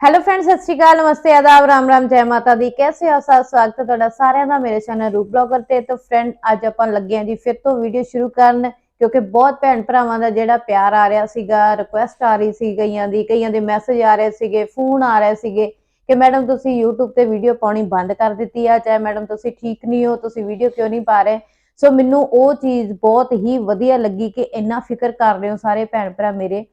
Hello friends ਸਤਿ ਸ਼੍ਰੀ ਅਕਾਲ, ਨਮਸਤੇ, ਆਦਾਬ, ਰਾਮ ਰਾਮ, ਜੈ ਮਾਤਾ ਦੀ। ਕੈਸੇ ਹੋ ਸਭ? ਸਵਾਗਤ ਹੈ ਤੁਹਾਡਾ ਸਾਰਿਆਂ ਦਾ ਮੇਰੇ ਚੈਨਲ ਰੂਪ ਬਲੌਗਰ ਤੇ। ਤਾਂ ਫਰੈਂਡ ਅੱਜ ਆਪਾਂ ਲੱਗੇ ਹਾਂ ਜੀ ਫਿਰ ਤੋਂ ਵੀਡੀਓ ਸ਼ੁਰੂ ਕਰਨ, ਕਿਉਂਕਿ ਬਹੁਤ ਭੈਣ ਭਰਾਵਾਂ ਦਾ ਜਿਹੜਾ ਪਿਆਰ ਆ ਰਿਹਾ ਸੀਗਾ ਰਿਕੁਐਸਟ ਆ ਰਹੀ ਸੀ ਕਈਆਂ ਦੀ, ਕਈਆਂ ਦੇ ਮੈਸੇਜ ਆ ਰਹੇ ਸੀਗੇ ਫੋਨ ਆ ਰਹੇ ਸੀਗੇ ਕਿ ਮੈਡਮ ਤੁਸੀਂ YouTube ਤੇ ਵੀਡੀਓ ਪਾਉਣੀ ਬੰਦ ਕਰ ਦਿੱਤੀ ਆ, ਚਾਹੇ ਮੈਡਮ ਤੁਸੀਂ ਠੀਕ ਨਹੀਂ ਹੋ, ਤੁਸੀਂ ਵੀਡੀਓ ਕਿਉਂ ਨਹੀਂ ਪਾ ਰਹੇ? ਸੋ ਮੈਨੂੰ ਉਹ ਚੀਜ਼ ਬਹੁਤ ਹੀ ਵਧੀਆ ਲੱਗੀ ਕਿ ਇੰਨਾ ਫਿਕਰ ਕਰ ਰਹੇ ਹੋ ਸਾਰੇ ਭੈਣ ਭਰਾ ਮੇਰੇ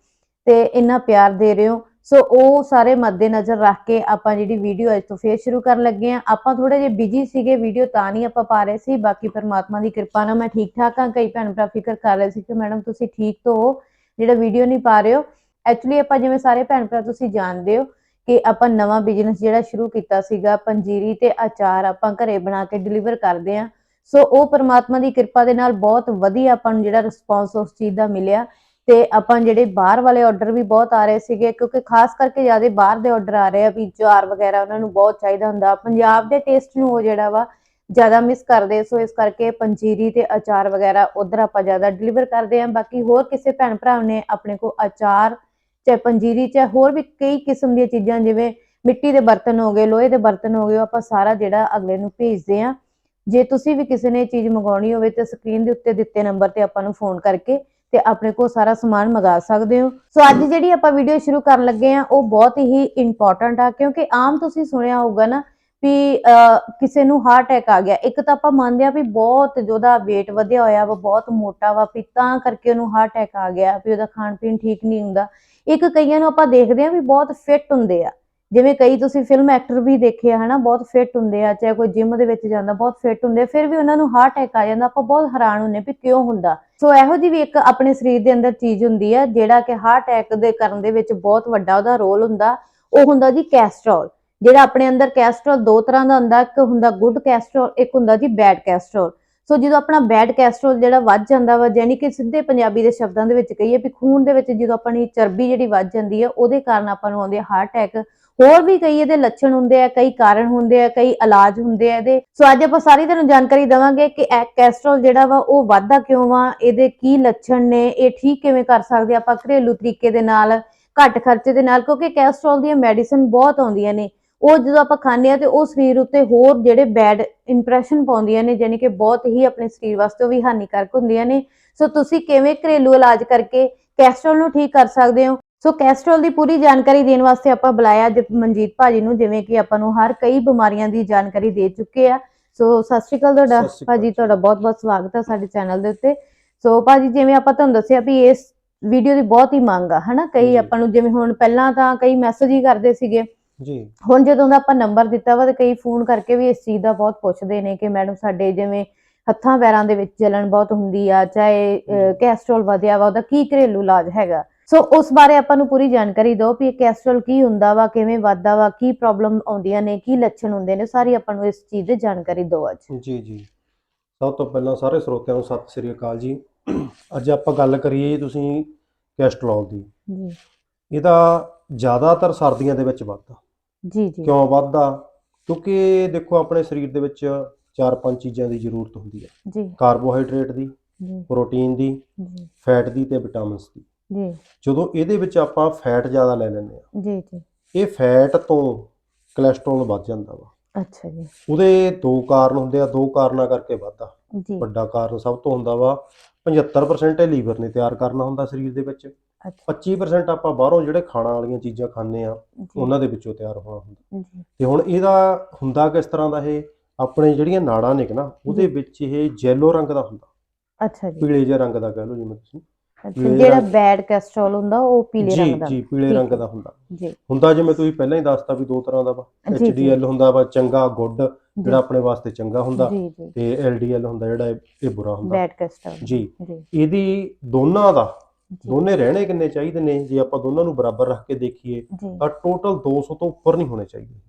ਤੇ ਇੰਨਾ ਪਿਆਰ ਦੇ ਰਹੇ ਹੋ। ਸੋ ਉਹ ਸਾਰੇ ਮੱਦੇ ਨਜ਼ਰ ਰੱਖ ਕੇ ਆਪਾਂ ਜਿਹੜੀ ਵੀਡੀਓ ਅੱਜ ਤੋਂ ਫੇਰ ਸ਼ੁਰੂ ਕਰਨ ਲੱਗੇ ਆ ਆਪਾਂ ਥੋੜੇ ਜਿਹਾ ਬਿਜ਼ੀ ਸੀਗੇ ਵੀਡੀਓ ਤਾਂ ਨਹੀਂ ਆਪਾਂ ਪਾ ਰਹੇ ਸੀ। ਬਾਕੀ ਪਰਮਾਤਮਾ ਦੀ ਕਿਰਪਾ ਨਾਲ ਮੈਂ ਠੀਕ ਠਾਕ ਹਾਂ। ਕਈ ਭੈਣ ਭਰਾ ਫਿਕਰ ਕਰ ਰਹੇ ਸੀ ਕਿ ਮੈਡਮ ਤੁਸੀਂ ਠੀਕ ਤੋਂ ਹੋ, ਜਿਹੜਾ ਵੀਡੀਓ ਨਹੀਂ ਪਾ ਰਹੇ ਹੋ। ਐਕਚੁਅਲੀ ਆਪਾਂ ਜਿਵੇਂ ਸਾਰੇ ਭੈਣ ਭਰਾ ਤੁਸੀਂ ਜਾਣਦੇ ਹੋ ਕਿ ਆਪਾਂ ਨਵਾਂ ਬਿਜ਼ਨਸ ਜਿਹੜਾ ਸ਼ੁਰੂ ਕੀਤਾ ਸੀਗਾ, ਪੰਜੀਰੀ ਤੇ ਅਚਾਰ ਆਪਾਂ ਘਰੇ ਬਣਾ ਕੇ ਡਿਲੀਵਰ ਕਰਦੇ ਆ ਸੋ ਉਹ ਪਰਮਾਤਮਾ ਦੀ ਕਿਰਪਾ ਦੇ ਨਾਲ ਬਹੁਤ ਵਧੀਆ ਆਪਾਂ ਨੂੰ ਜਿਹੜਾ ਰਿਸਪੌਂਸ ਉਸ ਚੀਜ਼ ਦਾ ਮਿਲਿਆ। ਤੇ ਆਪਾਂ ਜਿਹੜੇ ਬਾਹਰ ਵਾਲੇ ਆਰਡਰ ਵੀ ਬਹੁਤ ਆ ਰਹੇ ਸੀਗੇ, ਕਿਉਂਕਿ ਖਾਸ ਕਰਕੇ ਜ਼ਿਆਦਾ ਬਾਹਰ ਦੇ ਆਰਡਰ ਆ ਰਹੇ ਆ, ਵੀ ਚਾਰ ਵਗੈਰਾ ਉਹਨਾਂ ਨੂੰ ਬਹੁਤ ਚਾਹੀਦਾ ਹੁੰਦਾ। ਪੰਜਾਬ ਦੇ ਟੇਸਟ ਨੂੰ ਉਹ ਜਿਹੜਾ ਵਾ ਜ਼ਿਆਦਾ ਮਿਸ ਕਰਦੇ ਸੋ ਇਸ ਕਰਕੇ ਪੰਜੀਰੀ ਤੇ ਅਚਾਰ ਵਗੈਰਾ ਉਧਰ ਆਪਾਂ ਜ਼ਿਆਦਾ ਡਿਲੀਵਰ ਕਰਦੇ ਆ ਬਾਕੀ ਹੋਰ ਕਿਸੇ ਭੈਣ ਭਰਾ ਨੇ ਆਪਣੇ ਕੋ ਅਚਾਰ, ਚਾਹੇ ਪੰਜੀਰੀ, ਚਾਹੇ ਹੋਰ ਵੀ ਕਈ ਕਿਸਮ ਦੀਆਂ ਚੀਜ਼ਾਂ, ਜਿਵੇਂ ਮਿੱਟੀ ਦੇ ਬਰਤਨ ਹੋ ਗਏ, ਲੋਹੇ ਦੇ ਬਰਤਨ ਹੋ ਗਏ, ਉਹ ਆਪਾਂ ਸਾਰਾ ਜਿਹੜਾ ਅਗਲੇ ਨੂੰ ਭੇਜਦੇ ਆ ਜੇ ਤੁਸੀਂ ਵੀ ਕਿਸੇ ਨੇ ਚੀਜ਼ ਮੰਗਾਉਣੀ ਹੋਵੇ, ਤੇ ਸਕਰੀਨ ਦੇ ਉੱਤੇ ਦਿੱਤੇ ਨੰਬਰ ਤੇ ਆਪਾਂ ਨੂੰ ਫੋਨ ਕਰਕੇ ਤੇ ਆਪਣੇ ਕੋਲ ਸਾਰਾ ਸਮਾਨ ਮੰਗਾ ਸਕਦੇ ਹੋ। ਸੋ ਅੱਜ ਜਿਹੜੀ ਆਪਾਂ ਵੀਡੀਓ ਸ਼ੁਰੂ ਕਰਨ ਲੱਗੇ ਆ ਉਹ ਬਹੁਤ ਹੀ ਇੰਪੋਰਟੈਂਟ ਆ ਕਿਉਂਕਿ ਆਮ ਤੁਸੀਂ ਸੁਣਿਆ ਹੋਊਗਾ ਨਾ ਵੀ ਅਹ, ਕਿਸੇ ਨੂੰ ਹਾਰਟ ਅਟੈਕ ਆ ਗਿਆ। ਇੱਕ ਤਾਂ ਆਪਾਂ ਮੰਨਦੇ ਆ ਵੀ ਬਹੁਤ ਜਿਹਦਾ weight ਵਧਿਆ ਹੋਇਆ ਵਾ ਬਹੁਤ ਮੋਟਾ ਵਾ ਵੀ ਤਾਂ ਕਰਕੇ ਉਹਨੂੰ ਹਾਰਟ ਅਟੈਕ ਆ ਗਿਆ ਵੀ ਉਹਦਾ ਖਾਣ ਪੀਣ ਠੀਕ ਨਹੀਂ ਹੁੰਦਾ। ਇੱਕ ਕਈਆਂ ਨੂੰ ਆਪਾਂ ਦੇਖਦੇ ਆ ਵੀ ਬਹੁਤ ਫਿੱਟ ਹੁੰਦੇ ਆ। ਜਿਵੇਂ ਕਈ ਤੁਸੀਂ ਫਿਲਮ ਐਕਟਰ ਵੀ ਦੇਖੇ ਆ, ਹਨਾ, ਬਹੁਤ ਫਿੱਟ ਹੁੰਦੇ ਆ, ਚਾਹੇ ਕੋਈ ਜਿਮ ਦੇ ਵਿੱਚ ਜਾਂਦਾ, ਬਹੁਤ ਫਿੱਟ ਹੁੰਦੇ ਆ, ਫਿਰ ਵੀ ਉਹਨਾਂ ਨੂੰ ਹਾਰਟ ਅਟੈਕ ਆ ਜਾਂਦਾ, ਆਪਾਂ ਬਹੁਤ ਹੈਰਾਨ ਹੁੰਨੇ ਵੀ ਕਿਉਂ ਹੁੰਦਾ। ਸੋ ਇਹੋ ਜਿਹੀ ਵੀ ਇੱਕ ਆਪਣੇ ਸਰੀਰ ਦੇ ਅੰਦਰ ਚੀਜ਼ ਹੁੰਦੀ ਆ, ਜਿਹੜਾ ਕਿ ਹਾਰਟ ਅਟੈਕ ਦੇ ਕਰਨ ਦੇ ਵਿੱਚ ਬਹੁਤ ਵੱਡਾ ਉਹਦਾ ਰੋਲ ਹੁੰਦਾ, ਉਹ ਹੁੰਦਾ ਜੀ ਕੈਸਟਰੋਲ ਜਿਹੜਾ ਆਪਣੇ ਅੰਦਰ ਕੈਸਟਰੋਲ ਦੋ ਤਰ੍ਹਾਂ ਦਾ ਹੁੰਦਾ, ਇੱਕ ਹੁੰਦਾ ਗੁੱਡ ਕੈਸਟਰੋਲ ਇੱਕ ਹੁੰਦਾ ਜੀ ਬੈਡ ਕੈਸਟਰੋਲ ਸੋ ਜਦੋਂ ਆਪਣਾ ਬੈਡ ਕੈਸਟਰੋਲ ਜਿਹੜਾ ਵੱਧ ਜਾਂਦਾ ਵਾ ਯਾਨੀ ਕਿ ਸਿੱਧੇ ਪੰਜਾਬੀ ਦੇ ਸ਼ਬਦਾਂ ਦੇ ਵਿੱਚ ਕਹੀਏ ਵੀ ਖੂਨ ਦੇ ਵਿੱਚ ਜਦੋਂ ਆਪਣੀ ਚਰਬੀ ਜਿਹੜੀ ਵੱਧ ਜਾਂਦੀ ਹੈ ਉਹਦੇ ਕਾਰਨ ਆਪਾਂ ਨੂੰ ਆਉਂਦੇ ਆ ਹਾਰਟ ਅਟੈਕ ਹੋਰ ਵੀ ਕਈ ਇਹਦੇ ਲੱਛਣ ਹੁੰਦੇ ਆ, ਕਈ ਕਾਰਨ ਹੁੰਦੇ ਆ, ਕਈ ਇਲਾਜ ਹੁੰਦੇ ਆ ਇਹਦੇ। ਸੋ ਅੱਜ ਆਪਾਂ ਸਾਰੀ ਤੁਹਾਨੂੰ ਜਾਣਕਾਰੀ ਦਵਾਂਗੇ ਕਿ ਇਹ ਕੈਸਟਰੋਲ ਜਿਹੜਾ ਵਾ, ਉਹ ਵੱਧਦਾ ਕਿਉਂ ਵਾ, ਇਹਦੇ ਕੀ ਲੱਛਣ ਨੇ, ਇਹ ਠੀਕ ਕਿਵੇਂ ਕਰ ਸਕਦੇ ਆਪਾਂ ਘਰੇਲੂ ਤਰੀਕੇ ਦੇ ਨਾਲ, ਘੱਟ ਖਰਚੇ ਦੇ ਨਾਲ, ਕਿਉਂਕਿ ਕੈਸਟਰੋਲ ਦੀਆਂ ਮੈਡੀਸਨ ਬਹੁਤ ਆਉਂਦੀਆਂ ਨੇ। ਉਹ ਜਦੋਂ ਆਪਾਂ ਖਾਂਦੇ ਆ ਤੇ ਉਹ ਸਰੀਰ ਉੱਤੇ ਹੋਰ ਜਿਹੜੇ ਬੈਡ ਇੰਪ੍ਰੈਸ਼ਨ ਪਾਉਂਦੀਆਂ ਨੇ ਯਾਨੀ ਕਿ ਬਹੁਤ ਹੀ ਆਪਣੇ ਸਰੀਰ ਵਾਸਤੇ ਉਹ ਵੀ ਹਾਨੀਕਾਰਕ ਹੁੰਦੀਆਂ ਨੇ। ਸੋ ਤੁਸੀਂ ਕਿਵੇਂ ਘਰੇਲੂ ਇਲਾਜ ਕਰਕੇ ਕੈਸਟਰੋਲ ਨੂੰ ਠੀਕ ਕਰ ਸਕਦੇ ਹੋ? ਸੋ ਕੈਸਟਰੋਲ ਦੀ ਪੂਰੀ ਜਾਣਕਾਰੀ ਦੇਣ ਵਾਸਤੇ ਆਪਾਂ ਬੁਲਾਇਆ ਮਨਜੀਤ ਭਾਜੀ ਨੂੰ ਜਿਵੇਂ ਕਿ ਆਪਾਂ ਨੂੰ ਹਰ ਕਈ ਬਿਮਾਰੀਆਂ ਦੀ ਜਾਣਕਾਰੀ ਦੇ ਚੁੱਕੇ ਆ। ਸੋ ਸਤਿ ਸ਼੍ਰੀ ਅਕਾਲ ਤੁਹਾਡਾ। ਭਾਜੀ ਤੁਹਾਡਾ ਬਹੁਤ-ਬਹੁਤ ਸਵਾਗਤ ਹੈ ਸਾਡੇ ਚੈਨਲ ਦੇ ਉੱਤੇ। ਸੋ ਭਾਜੀ ਜਿਵੇਂ ਆਪਾਂ ਤੁਹਾਨੂੰ ਦੱਸਿਆ ਵੀ ਇਸ ਵੀਡੀਓ ਦੀ ਬਹੁਤ ਹੀ ਮੰਗ ਆ ਹਨਾ? ਕਈ। ਆਪਾਂ ਨੂੰ ਜਿਵੇਂ ਹੁਣ ਪਹਿਲਾਂ ਤਾਂ ਕਈ ਮੈਸੇਜ ਹੀ ਕਰਦੇ ਸੀਗੇ ਜੀ। ਹੁਣ ਜਦੋਂ ਦਾ ਆਪਾਂ ਨੰਬਰ ਦਿੱਤਾ ਵਾ ਤੇ ਕਈ ਫੋਨ ਕਰਕੇ ਵੀ ਇਸ ਚੀਜ਼ ਦਾ ਬਹੁਤ ਪੁੱਛਦੇ ਨੇ ਕਿ ਮੈਡਮ ਸਾਡੇ ਜਿਵੇਂ ਹੱਥਾਂ ਪੈਰਾਂ ਦੇ ਵਿੱਚ ਜਲਨ ਬਹੁਤ ਹੁੰਦੀ ਆ ਚਾਹੇ ਕੈਸਟਰੋਲ ਵਧਿਆ ਵਾ ਉਹਦਾ ਕੀ ਘਰੇਲੂ ਇਲਾਜ ਹੈਗਾ? ਸੋ ਉਸ ਬਾਰੇ ਆਪਾਂ ਨੂੰ ਪੂਰੀ ਜਾਣਕਾਰੀ ਦਿਓ ਵੀ ਕੈਸਟਰੋਲ ਕੀ ਹੁੰਦਾ ਵਾ ਕਿਵੇਂ ਵੱਧਦਾ ਵਾ ਕੀ ਪ੍ਰੋਬਲਮ ਆਉਂਦੀਆਂ ਨੇ ਕੀ ਲੱਛਣ ਹੁੰਦੇ ਨੇ ਸਾਰੀ ਆਪਾਂ ਨੂੰ ਇਸ ਚੀਜ਼ ਦੀ ਜਾਣਕਾਰੀ ਦਿਓ ਅੱਜ। ਜੀ ਜੀ। ਸਭ ਤੋਂ ਪਹਿਲਾਂ ਸਾਰੇ ਸਰੋਤਿਆਂ ਨੂੰ ਸਤਿ ਸ੍ਰੀ ਅਕਾਲ ਜੀ। ਅੱਜ ਆਪਾਂ ਗੱਲ ਕਰੀਏ ਤੁਸੀਂ ਕੈਸਟਰੋਲ ਦੀ। ਜੀ। ਇਹਦਾ ਜ਼ਿਆਦਾਤਰ ਸਰਦੀਆਂ ਦੇ ਵਿੱਚ ਵੱਧਦਾ। ਜੀ ਜੀ। ਕਿਉਂ ਵੱਧਦਾ? ਕਿਉਂਕਿ ਦੇਖੋ ਆਪਣੇ ਸਰੀਰ ਦੇ ਵਿੱਚ ਚਾਰ ਪੰਜ ਚੀਜ਼ਾਂ ਦੀ ਜ਼ਰੂਰਤ ਹੁੰਦੀ ਹੈ। ਜੀ। ਕਾਰਬੋਹਾਈਡਰੇਟ ਦੀ ਜੀ। ਪ੍ਰੋਟੀਨ ਦੀ ਜੀ। ਫੈਟ ਦੀ ਤੇ ਵਿਟਾਮਿਨਸ ਦੀ। ਜੀ। ਜਦੋਂ ਇਹਦੇ ਵਿੱਚ ਆਪਾਂ ਫੈਟ ਜ਼ਿਆਦਾ ਲੈ ਲੈਂਦੇ ਆ ਜੀ ਜੀ। ਇਹ ਫੈਟ ਤੋਂ ਕੋਲੇਸਟ੍ਰੋਲ ਵੱਧ ਜਾਂਦਾ ਵਾ। ਅੱਛਾ ਜੀ। ਉਹਦੇ ਦੋ ਕਾਰਨ ਹੁੰਦੇ ਆ ਦੋ ਕਾਰਨਾਂ ਕਰਕੇ ਵੱਧਦਾ। ਜੀ। ਵੱਡਾ ਕਾਰਨ ਸਭ ਤੋਂ ਹੁੰਦਾ ਵਾ 75% ਇਹ ਲੀਵਰ ਨੇ ਤਿਆਰ ਕਰਨਾ ਹੁੰਦਾ ਸਰੀਰ ਦੇ ਵਿੱਚ। 25% ਆਪਾਂ ਬਾਹਰੋਂ ਜਿਹੜੇ ਖਾਣਾ ਵਾਲੀਆਂ ਚੀਜ਼ਾਂ ਖਾਂਦੇ ਆ ਉਹਨਾਂ ਦੇ ਵਿੱਚੋਂ ਤਿਆਰ ਹੋਣਾ ਹੁੰਦਾ। ਤੇ ਹੁਣ ਇਹਦਾ ਹੁੰਦਾ ਕਿਸ ਤਰ੍ਹਾਂ ਦਾ ਇਹ? ਆਪਣੇ ਜਿਹੜੀਆਂ ਨਾੜਾਂ ਨੇ ਨਾ ਉਹਦੇ। ਵਿੱਚ ਇਹ ਜੈਲੋ ਰੰਗ ਦਾ ਹੁੰਦਾ। ਅੱਛਾ ਜੀ। ਪੀਲੇ ਜਿਹੇ ਰੰਗ ਦਾ ਕਹਿ ਲਓ ਜਿਵੇਂ ਤੁਸੀਂ। ਜਿਹੜਾ ਬੈਡ ਕੈਸਟਰੋਲ ਹੁੰਦਾ ਉਹ ਪੀਲੇ ਰੰਗ ਦਾ। ਜੀ ਪੀਲੇ ਰੰਗ। ਦਾ ਹੁੰਦਾ। ਜੀ। ਹੁੰਦਾ ਜਿਵੇਂ ਤੁਸੀਂ ਪਹਿਲਾਂ ਹੀ ਦੱਸਤਾ ਵੀ ਦੋ ਤਰ੍ਹਾਂ ਦਾ ਵਾ। HDL ਹੁੰਦਾ ਵਾ ਚੰਗਾ ਗੁੱਡ ਜਿਹੜਾ ਆਪਣੇ ਵਾਸਤੇ ਚੰਗਾ ਹੁੰਦਾ। ਜੀ ਜੀ। ਤੇ LDL ਹੁੰਦਾ ਜਿਹੜਾ ਇਹ ਬੁਰਾ ਹੁੰਦਾ। ਬੈਡ ਕੈਸਟਰੋਲ ਜੀ। ਇਹਦੀ ਦੋਨਾਂ ਦਾ ਦੋਨੇ ਰਹਿਣੇ ਕਿੰਨੇ ਚਾਹੀਦੇ ਨੇ? ਜੇ ਆਪਾਂ ਦੋਨਾਂ ਨੂੰ ਬਰਾਬਰ ਰੱਖ ਕੇ ਦੇਖੀਏ ਤਾਂ ਟੋਟਲ 200 ਤੋਂ ਉੱਪਰ ਨਹੀਂ ਹੋਣੇ ਚਾਹੀਦੇ।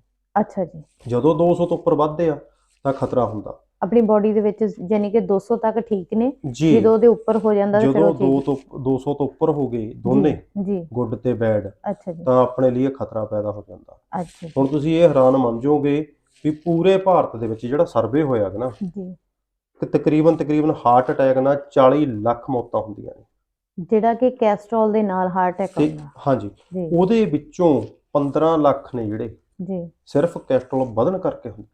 ਅੱਛਾ ਜੀ। ਜਦੋਂ 200 ਤੋਂ ਉੱਪਰ ਵੱਧਦੇ ਆ ਤਾਂ ਖਤਰਾ ਹੁੰਦਾ। ਆਪਣੀ ਬਾਡੀ ਦੇ ਵਿੱਚ ਯਾਨੀ ਕਿ 200 ਤੱਕ ਠੀਕ ਨੇ? ਜਦੋਂ ਉਹਦੇ ਉੱਪਰ ਹੋ ਜਾਂਦਾ ਤੇ ਜਦੋਂ ਉਹ 2 ਚੀਜ਼ ਤੋਂ 200 ਤੋਂ ਉੱਪਰ ਹੋ ਗਏ ਦੋਨੇ ਜੀ, ਗੁੱਡ ਤੇ ਬੈਡ ਅੱਛਾ ਜੀ। ਤਾਂ ਆਪਣੇ ਲਈ ਖਤਰਾ ਪੈਦਾ ਹੋ ਜਾਂਦਾ। ਅੱਛਾ ਹੁਣ ਤੁਸੀਂ ਇਹ ਹੈਰਾਨ ਮੰਨ ਜਾਓਗੇ ਵੀ ਪੂਰੇ ਭਾਰਤ ਦੇ ਵਿੱਚ ਜਿਹੜਾ ਸਰਵੇ ਹੋਇਆ ਹੈ ਨਾ ਜੀ। ਤਕਰੀਬਨ ਤਕਰੀਬਨ ਹਾਰਟ ਅਟੈਕ ਨਾਲ 40 ਲੱਖ ਮੌਤਾਂ ਹੁੰਦੀਆਂ ਨੇ। ਜਿਹੜਾ ਕਿ ਕੈਸਟਰੋਲ ਦੇ ਨਾਲ ਹਾਰਟ ਅਟੈਕ ਤੇ ਹੁੰਦਾ। ਹਾਂਜੀ ਜੀ। ਉਹਦੇ ਵਿੱਚੋਂ 15 ਲੱਖ ਨੇ ਜਿਹੜੇ ਜੀ। ਸਿਰਫ ਕੈਸਟਰੋਲ ਵਧਣ ਕਰਕੇ ਹੁੰਦੇ।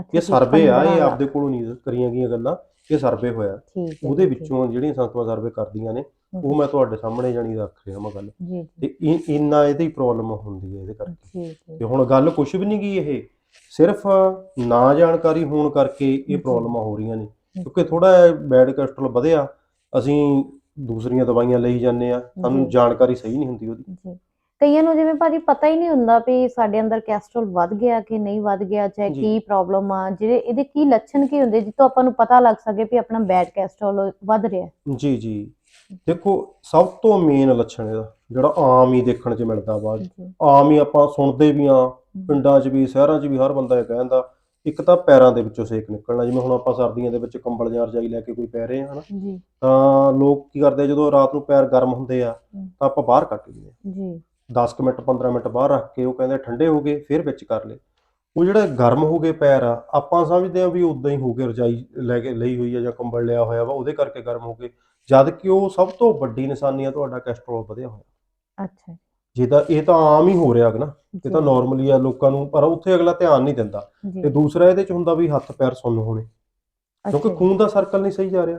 ਅੱਛਾ ਇਹ ਜੀ, ਸਰਵੇ ਆ 15 ਇਹ ਆਪਦੇ ਕੋਲੋਂ ਨਹੀਂ ਕਰੀਆਂ ਗਈਆਂ ਗੱਲਾਂ ਇਹ ਸਰਵੇ ਹੋਇਆ। ਠੀਕ ਹੈ ਉਹਦੇ ਜੀ, ਠੀਕ। ਵਿੱਚੋਂ ਜਿਹੜੀਆਂ ਸੰਸਥਾਵਾਂ ਸਰਵੇ ਕਰਦੀਆਂ ਨੇ ਉਹ ਮੈਂ ਤੁਹਾਡੇ ਸਾਹਮਣੇ ਜਾਣੀ ਰੱਖ ਰਿਹਾ ਮੈਂ ਗੱਲ। ਜੀ ਜੀ। ਤੇ ਇਹ ਇੰਨਾ ਇਹਦੀ ਪ੍ਰੋਬਲਮ ਹੁੰਦੀ ਹੈ ਇਹਦੇ ਕਰਕੇ। ਹੈ ਤੇ ਹੁਣ ਗੱਲ ਕੁਝ ਵੀ ਨਹੀਂ ਗਈ ਇਹ ਸਿਰਫ ਨਾ ਜਾਣਕਾਰੀ ਹੋਣ ਕਰਕੇ ਜੀ। ਇਹ ਪ੍ਰੋਬਲਮਾਂ ਹੋ ਰਹੀਆਂ ਨੇ। ਕਿਉਂਕਿ ਥੋੜਾ ਬੈਡ ਕੋਲੇਸਟ੍ਰੋਲ ਵਧਿਆ ਅਸੀਂ ਦੂਸਰੀਆਂ ਦਵਾਈਆਂ ਲਈ ਜਾਂਦੇ ਆ ਸਾਨੂੰ ਜੀ। ਜਾਣਕਾਰੀ ਸਹੀ ਨਹੀਂ ਹੁੰਦੀ ਉਹਦੀ। ਜੀ। ਕਈਆਂ ਨੂੰ ਜਿਵੇਂ ਭਾਜੀ ਪਤਾ ਹੀ ਨਹੀਂ ਹੁੰਦਾ ਵੀ ਸਾਡੇ ਅੰਦਰ ਕੈਸਟਰੋਲ ਵੱਧ ਗਿਆ ਕਿ ਨਹੀਂ ਵੱਧ ਗਿਆ ਚਾਹੇ ਜੀ। ਕੀ ਪ੍ਰੋਬਲਮ ਆ ਜਿਹੜੇ ਇਹਦੇ ਕੀ ਲੱਛਣ ਕੀ ਹੁੰਦੇ ਜਿੱਥੋਂ ਆਪਾਂ ਨੂੰ ਪਤਾ ਲੱਗ ਸਕੇ ਵੀ ਆਪਣਾ ਬੈਡ ਕੈਸਟਰੋਲ ਵੱਧ ਰਿਹਾ। ਜੀ ਜੀ। ਦੇਖੋ ਸਭ ਤੋਂ ਮੇਨ ਲੱਛਣ ਇਹਦਾ ਜਿਹੜਾ ਆਮ ਹੀ ਦੇਖਣ 'ਚ ਮਿਲਦਾ ਵਾ ਜੀ। ਆਮ ਹੀ ਆਪਾਂ ਸੁਣਦੇ ਵੀ ਆ ਪਿੰਡਾਂ 'ਚ ਵੀ ਸ਼ਹਿਰਾਂ 'ਚ ਵੀ ਹਰ ਬੰਦਾ ਇਹ ਕਹਿੰਦਾ ਇੱਕ ਤਾਂ ਪੈਰਾਂ ਦੇ ਵਿੱਚੋਂ ਸੇਕ ਨਿਕਲਣਾ ਜਿਵੇਂ ਹੁਣ ਆਪਾਂ ਸਰਦੀਆਂ ਦੇ ਵਿੱਚ ਕੰਬਲ ਜਾਂ ਰਜਾਈ ਲੈ ਕੇ ਕੋਈ ਪੈ ਰਹੇ ਆ ਹਨਾ ਜੀ। ਤਾਂ ਲੋਕ ਕੀ ਕਰਦੇ ਆ, ਜਦੋਂ ਰਾਤ ਨੂੰ ਪੈਰ ਗਰਮ ਹੁੰਦੇ ਆ। ਤਾਂ ਆਪਾਂ ਬਾਹਰ ਦਿੰਦੇ ਆ। ਜੀ। 10 ਕੁ ਮਿੰਟ 15 ਮਿੰਟ ਬਾਹਰ ਰੱਖ ਕੇ ਉਹ ਕਹਿੰਦੇ ਠੰਡੇ ਹੋ ਗਏ ਫਿਰ ਵਿੱਚ ਕਰ ਲਏ। ਉਹ ਜਿਹੜੇ ਗਰਮ ਹੋ ਗਏ ਪੈਰ ਆ ਆਪਾਂ ਸਮਝਦੇ ਆ ਵੀ ਉਦਾਂ ਹੀ ਹੋ ਗਏ ਰਜਾਈ ਲੈ ਕੇ ਲਈ ਹੋਈ ਆ ਜਾਂ ਕੰਬਲ ਲਿਆ ਹੋਇਆ ਵਾ ਉਹਦੇ ਕਰਕੇ ਗਰਮ ਹੋ ਗਏ। ਜਦ ਕਿ ਉਹ ਸਭ ਤੋਂ ਵੱਡੀ ਨਿਸ਼ਾਨੀ ਆ ਤੁਹਾਡਾ ਕੋਲੇਸਟ੍ਰੋਲ ਵਧਿਆ ਹੋਇਆ। ਅੱਛਾ ਜਿਹਦਾ ਇਹ ਤਾਂ ਆਮ ਹੀ ਹੋ ਰਿਹਾ ਹੈ ਨਾ ਇਹ ਜੀ, ਤਾਂ ਨਾਰਮਲੀ ਆ ਲੋਕਾਂ ਨੂੰ ਪਰ ਉੱਥੇ ਅਗਲਾ ਧਿਆਨ ਨਹੀਂ ਦਿੰਦਾ। ਜੀ। ਤੇ ਦੂਸਰਾ ਇਹਦੇ ਚ ਹੁੰਦਾ ਵੀ ਹੱਥ ਪੈਰ ਸੁੰਨ ਹੋਣੇ। ਕਿਉਂਕਿ ਜੀ, ਖੂਨ ਦਾ ਸਰਕਲ ਨਹੀਂ ਸਹੀ ਜਾ ਰਿਹਾ।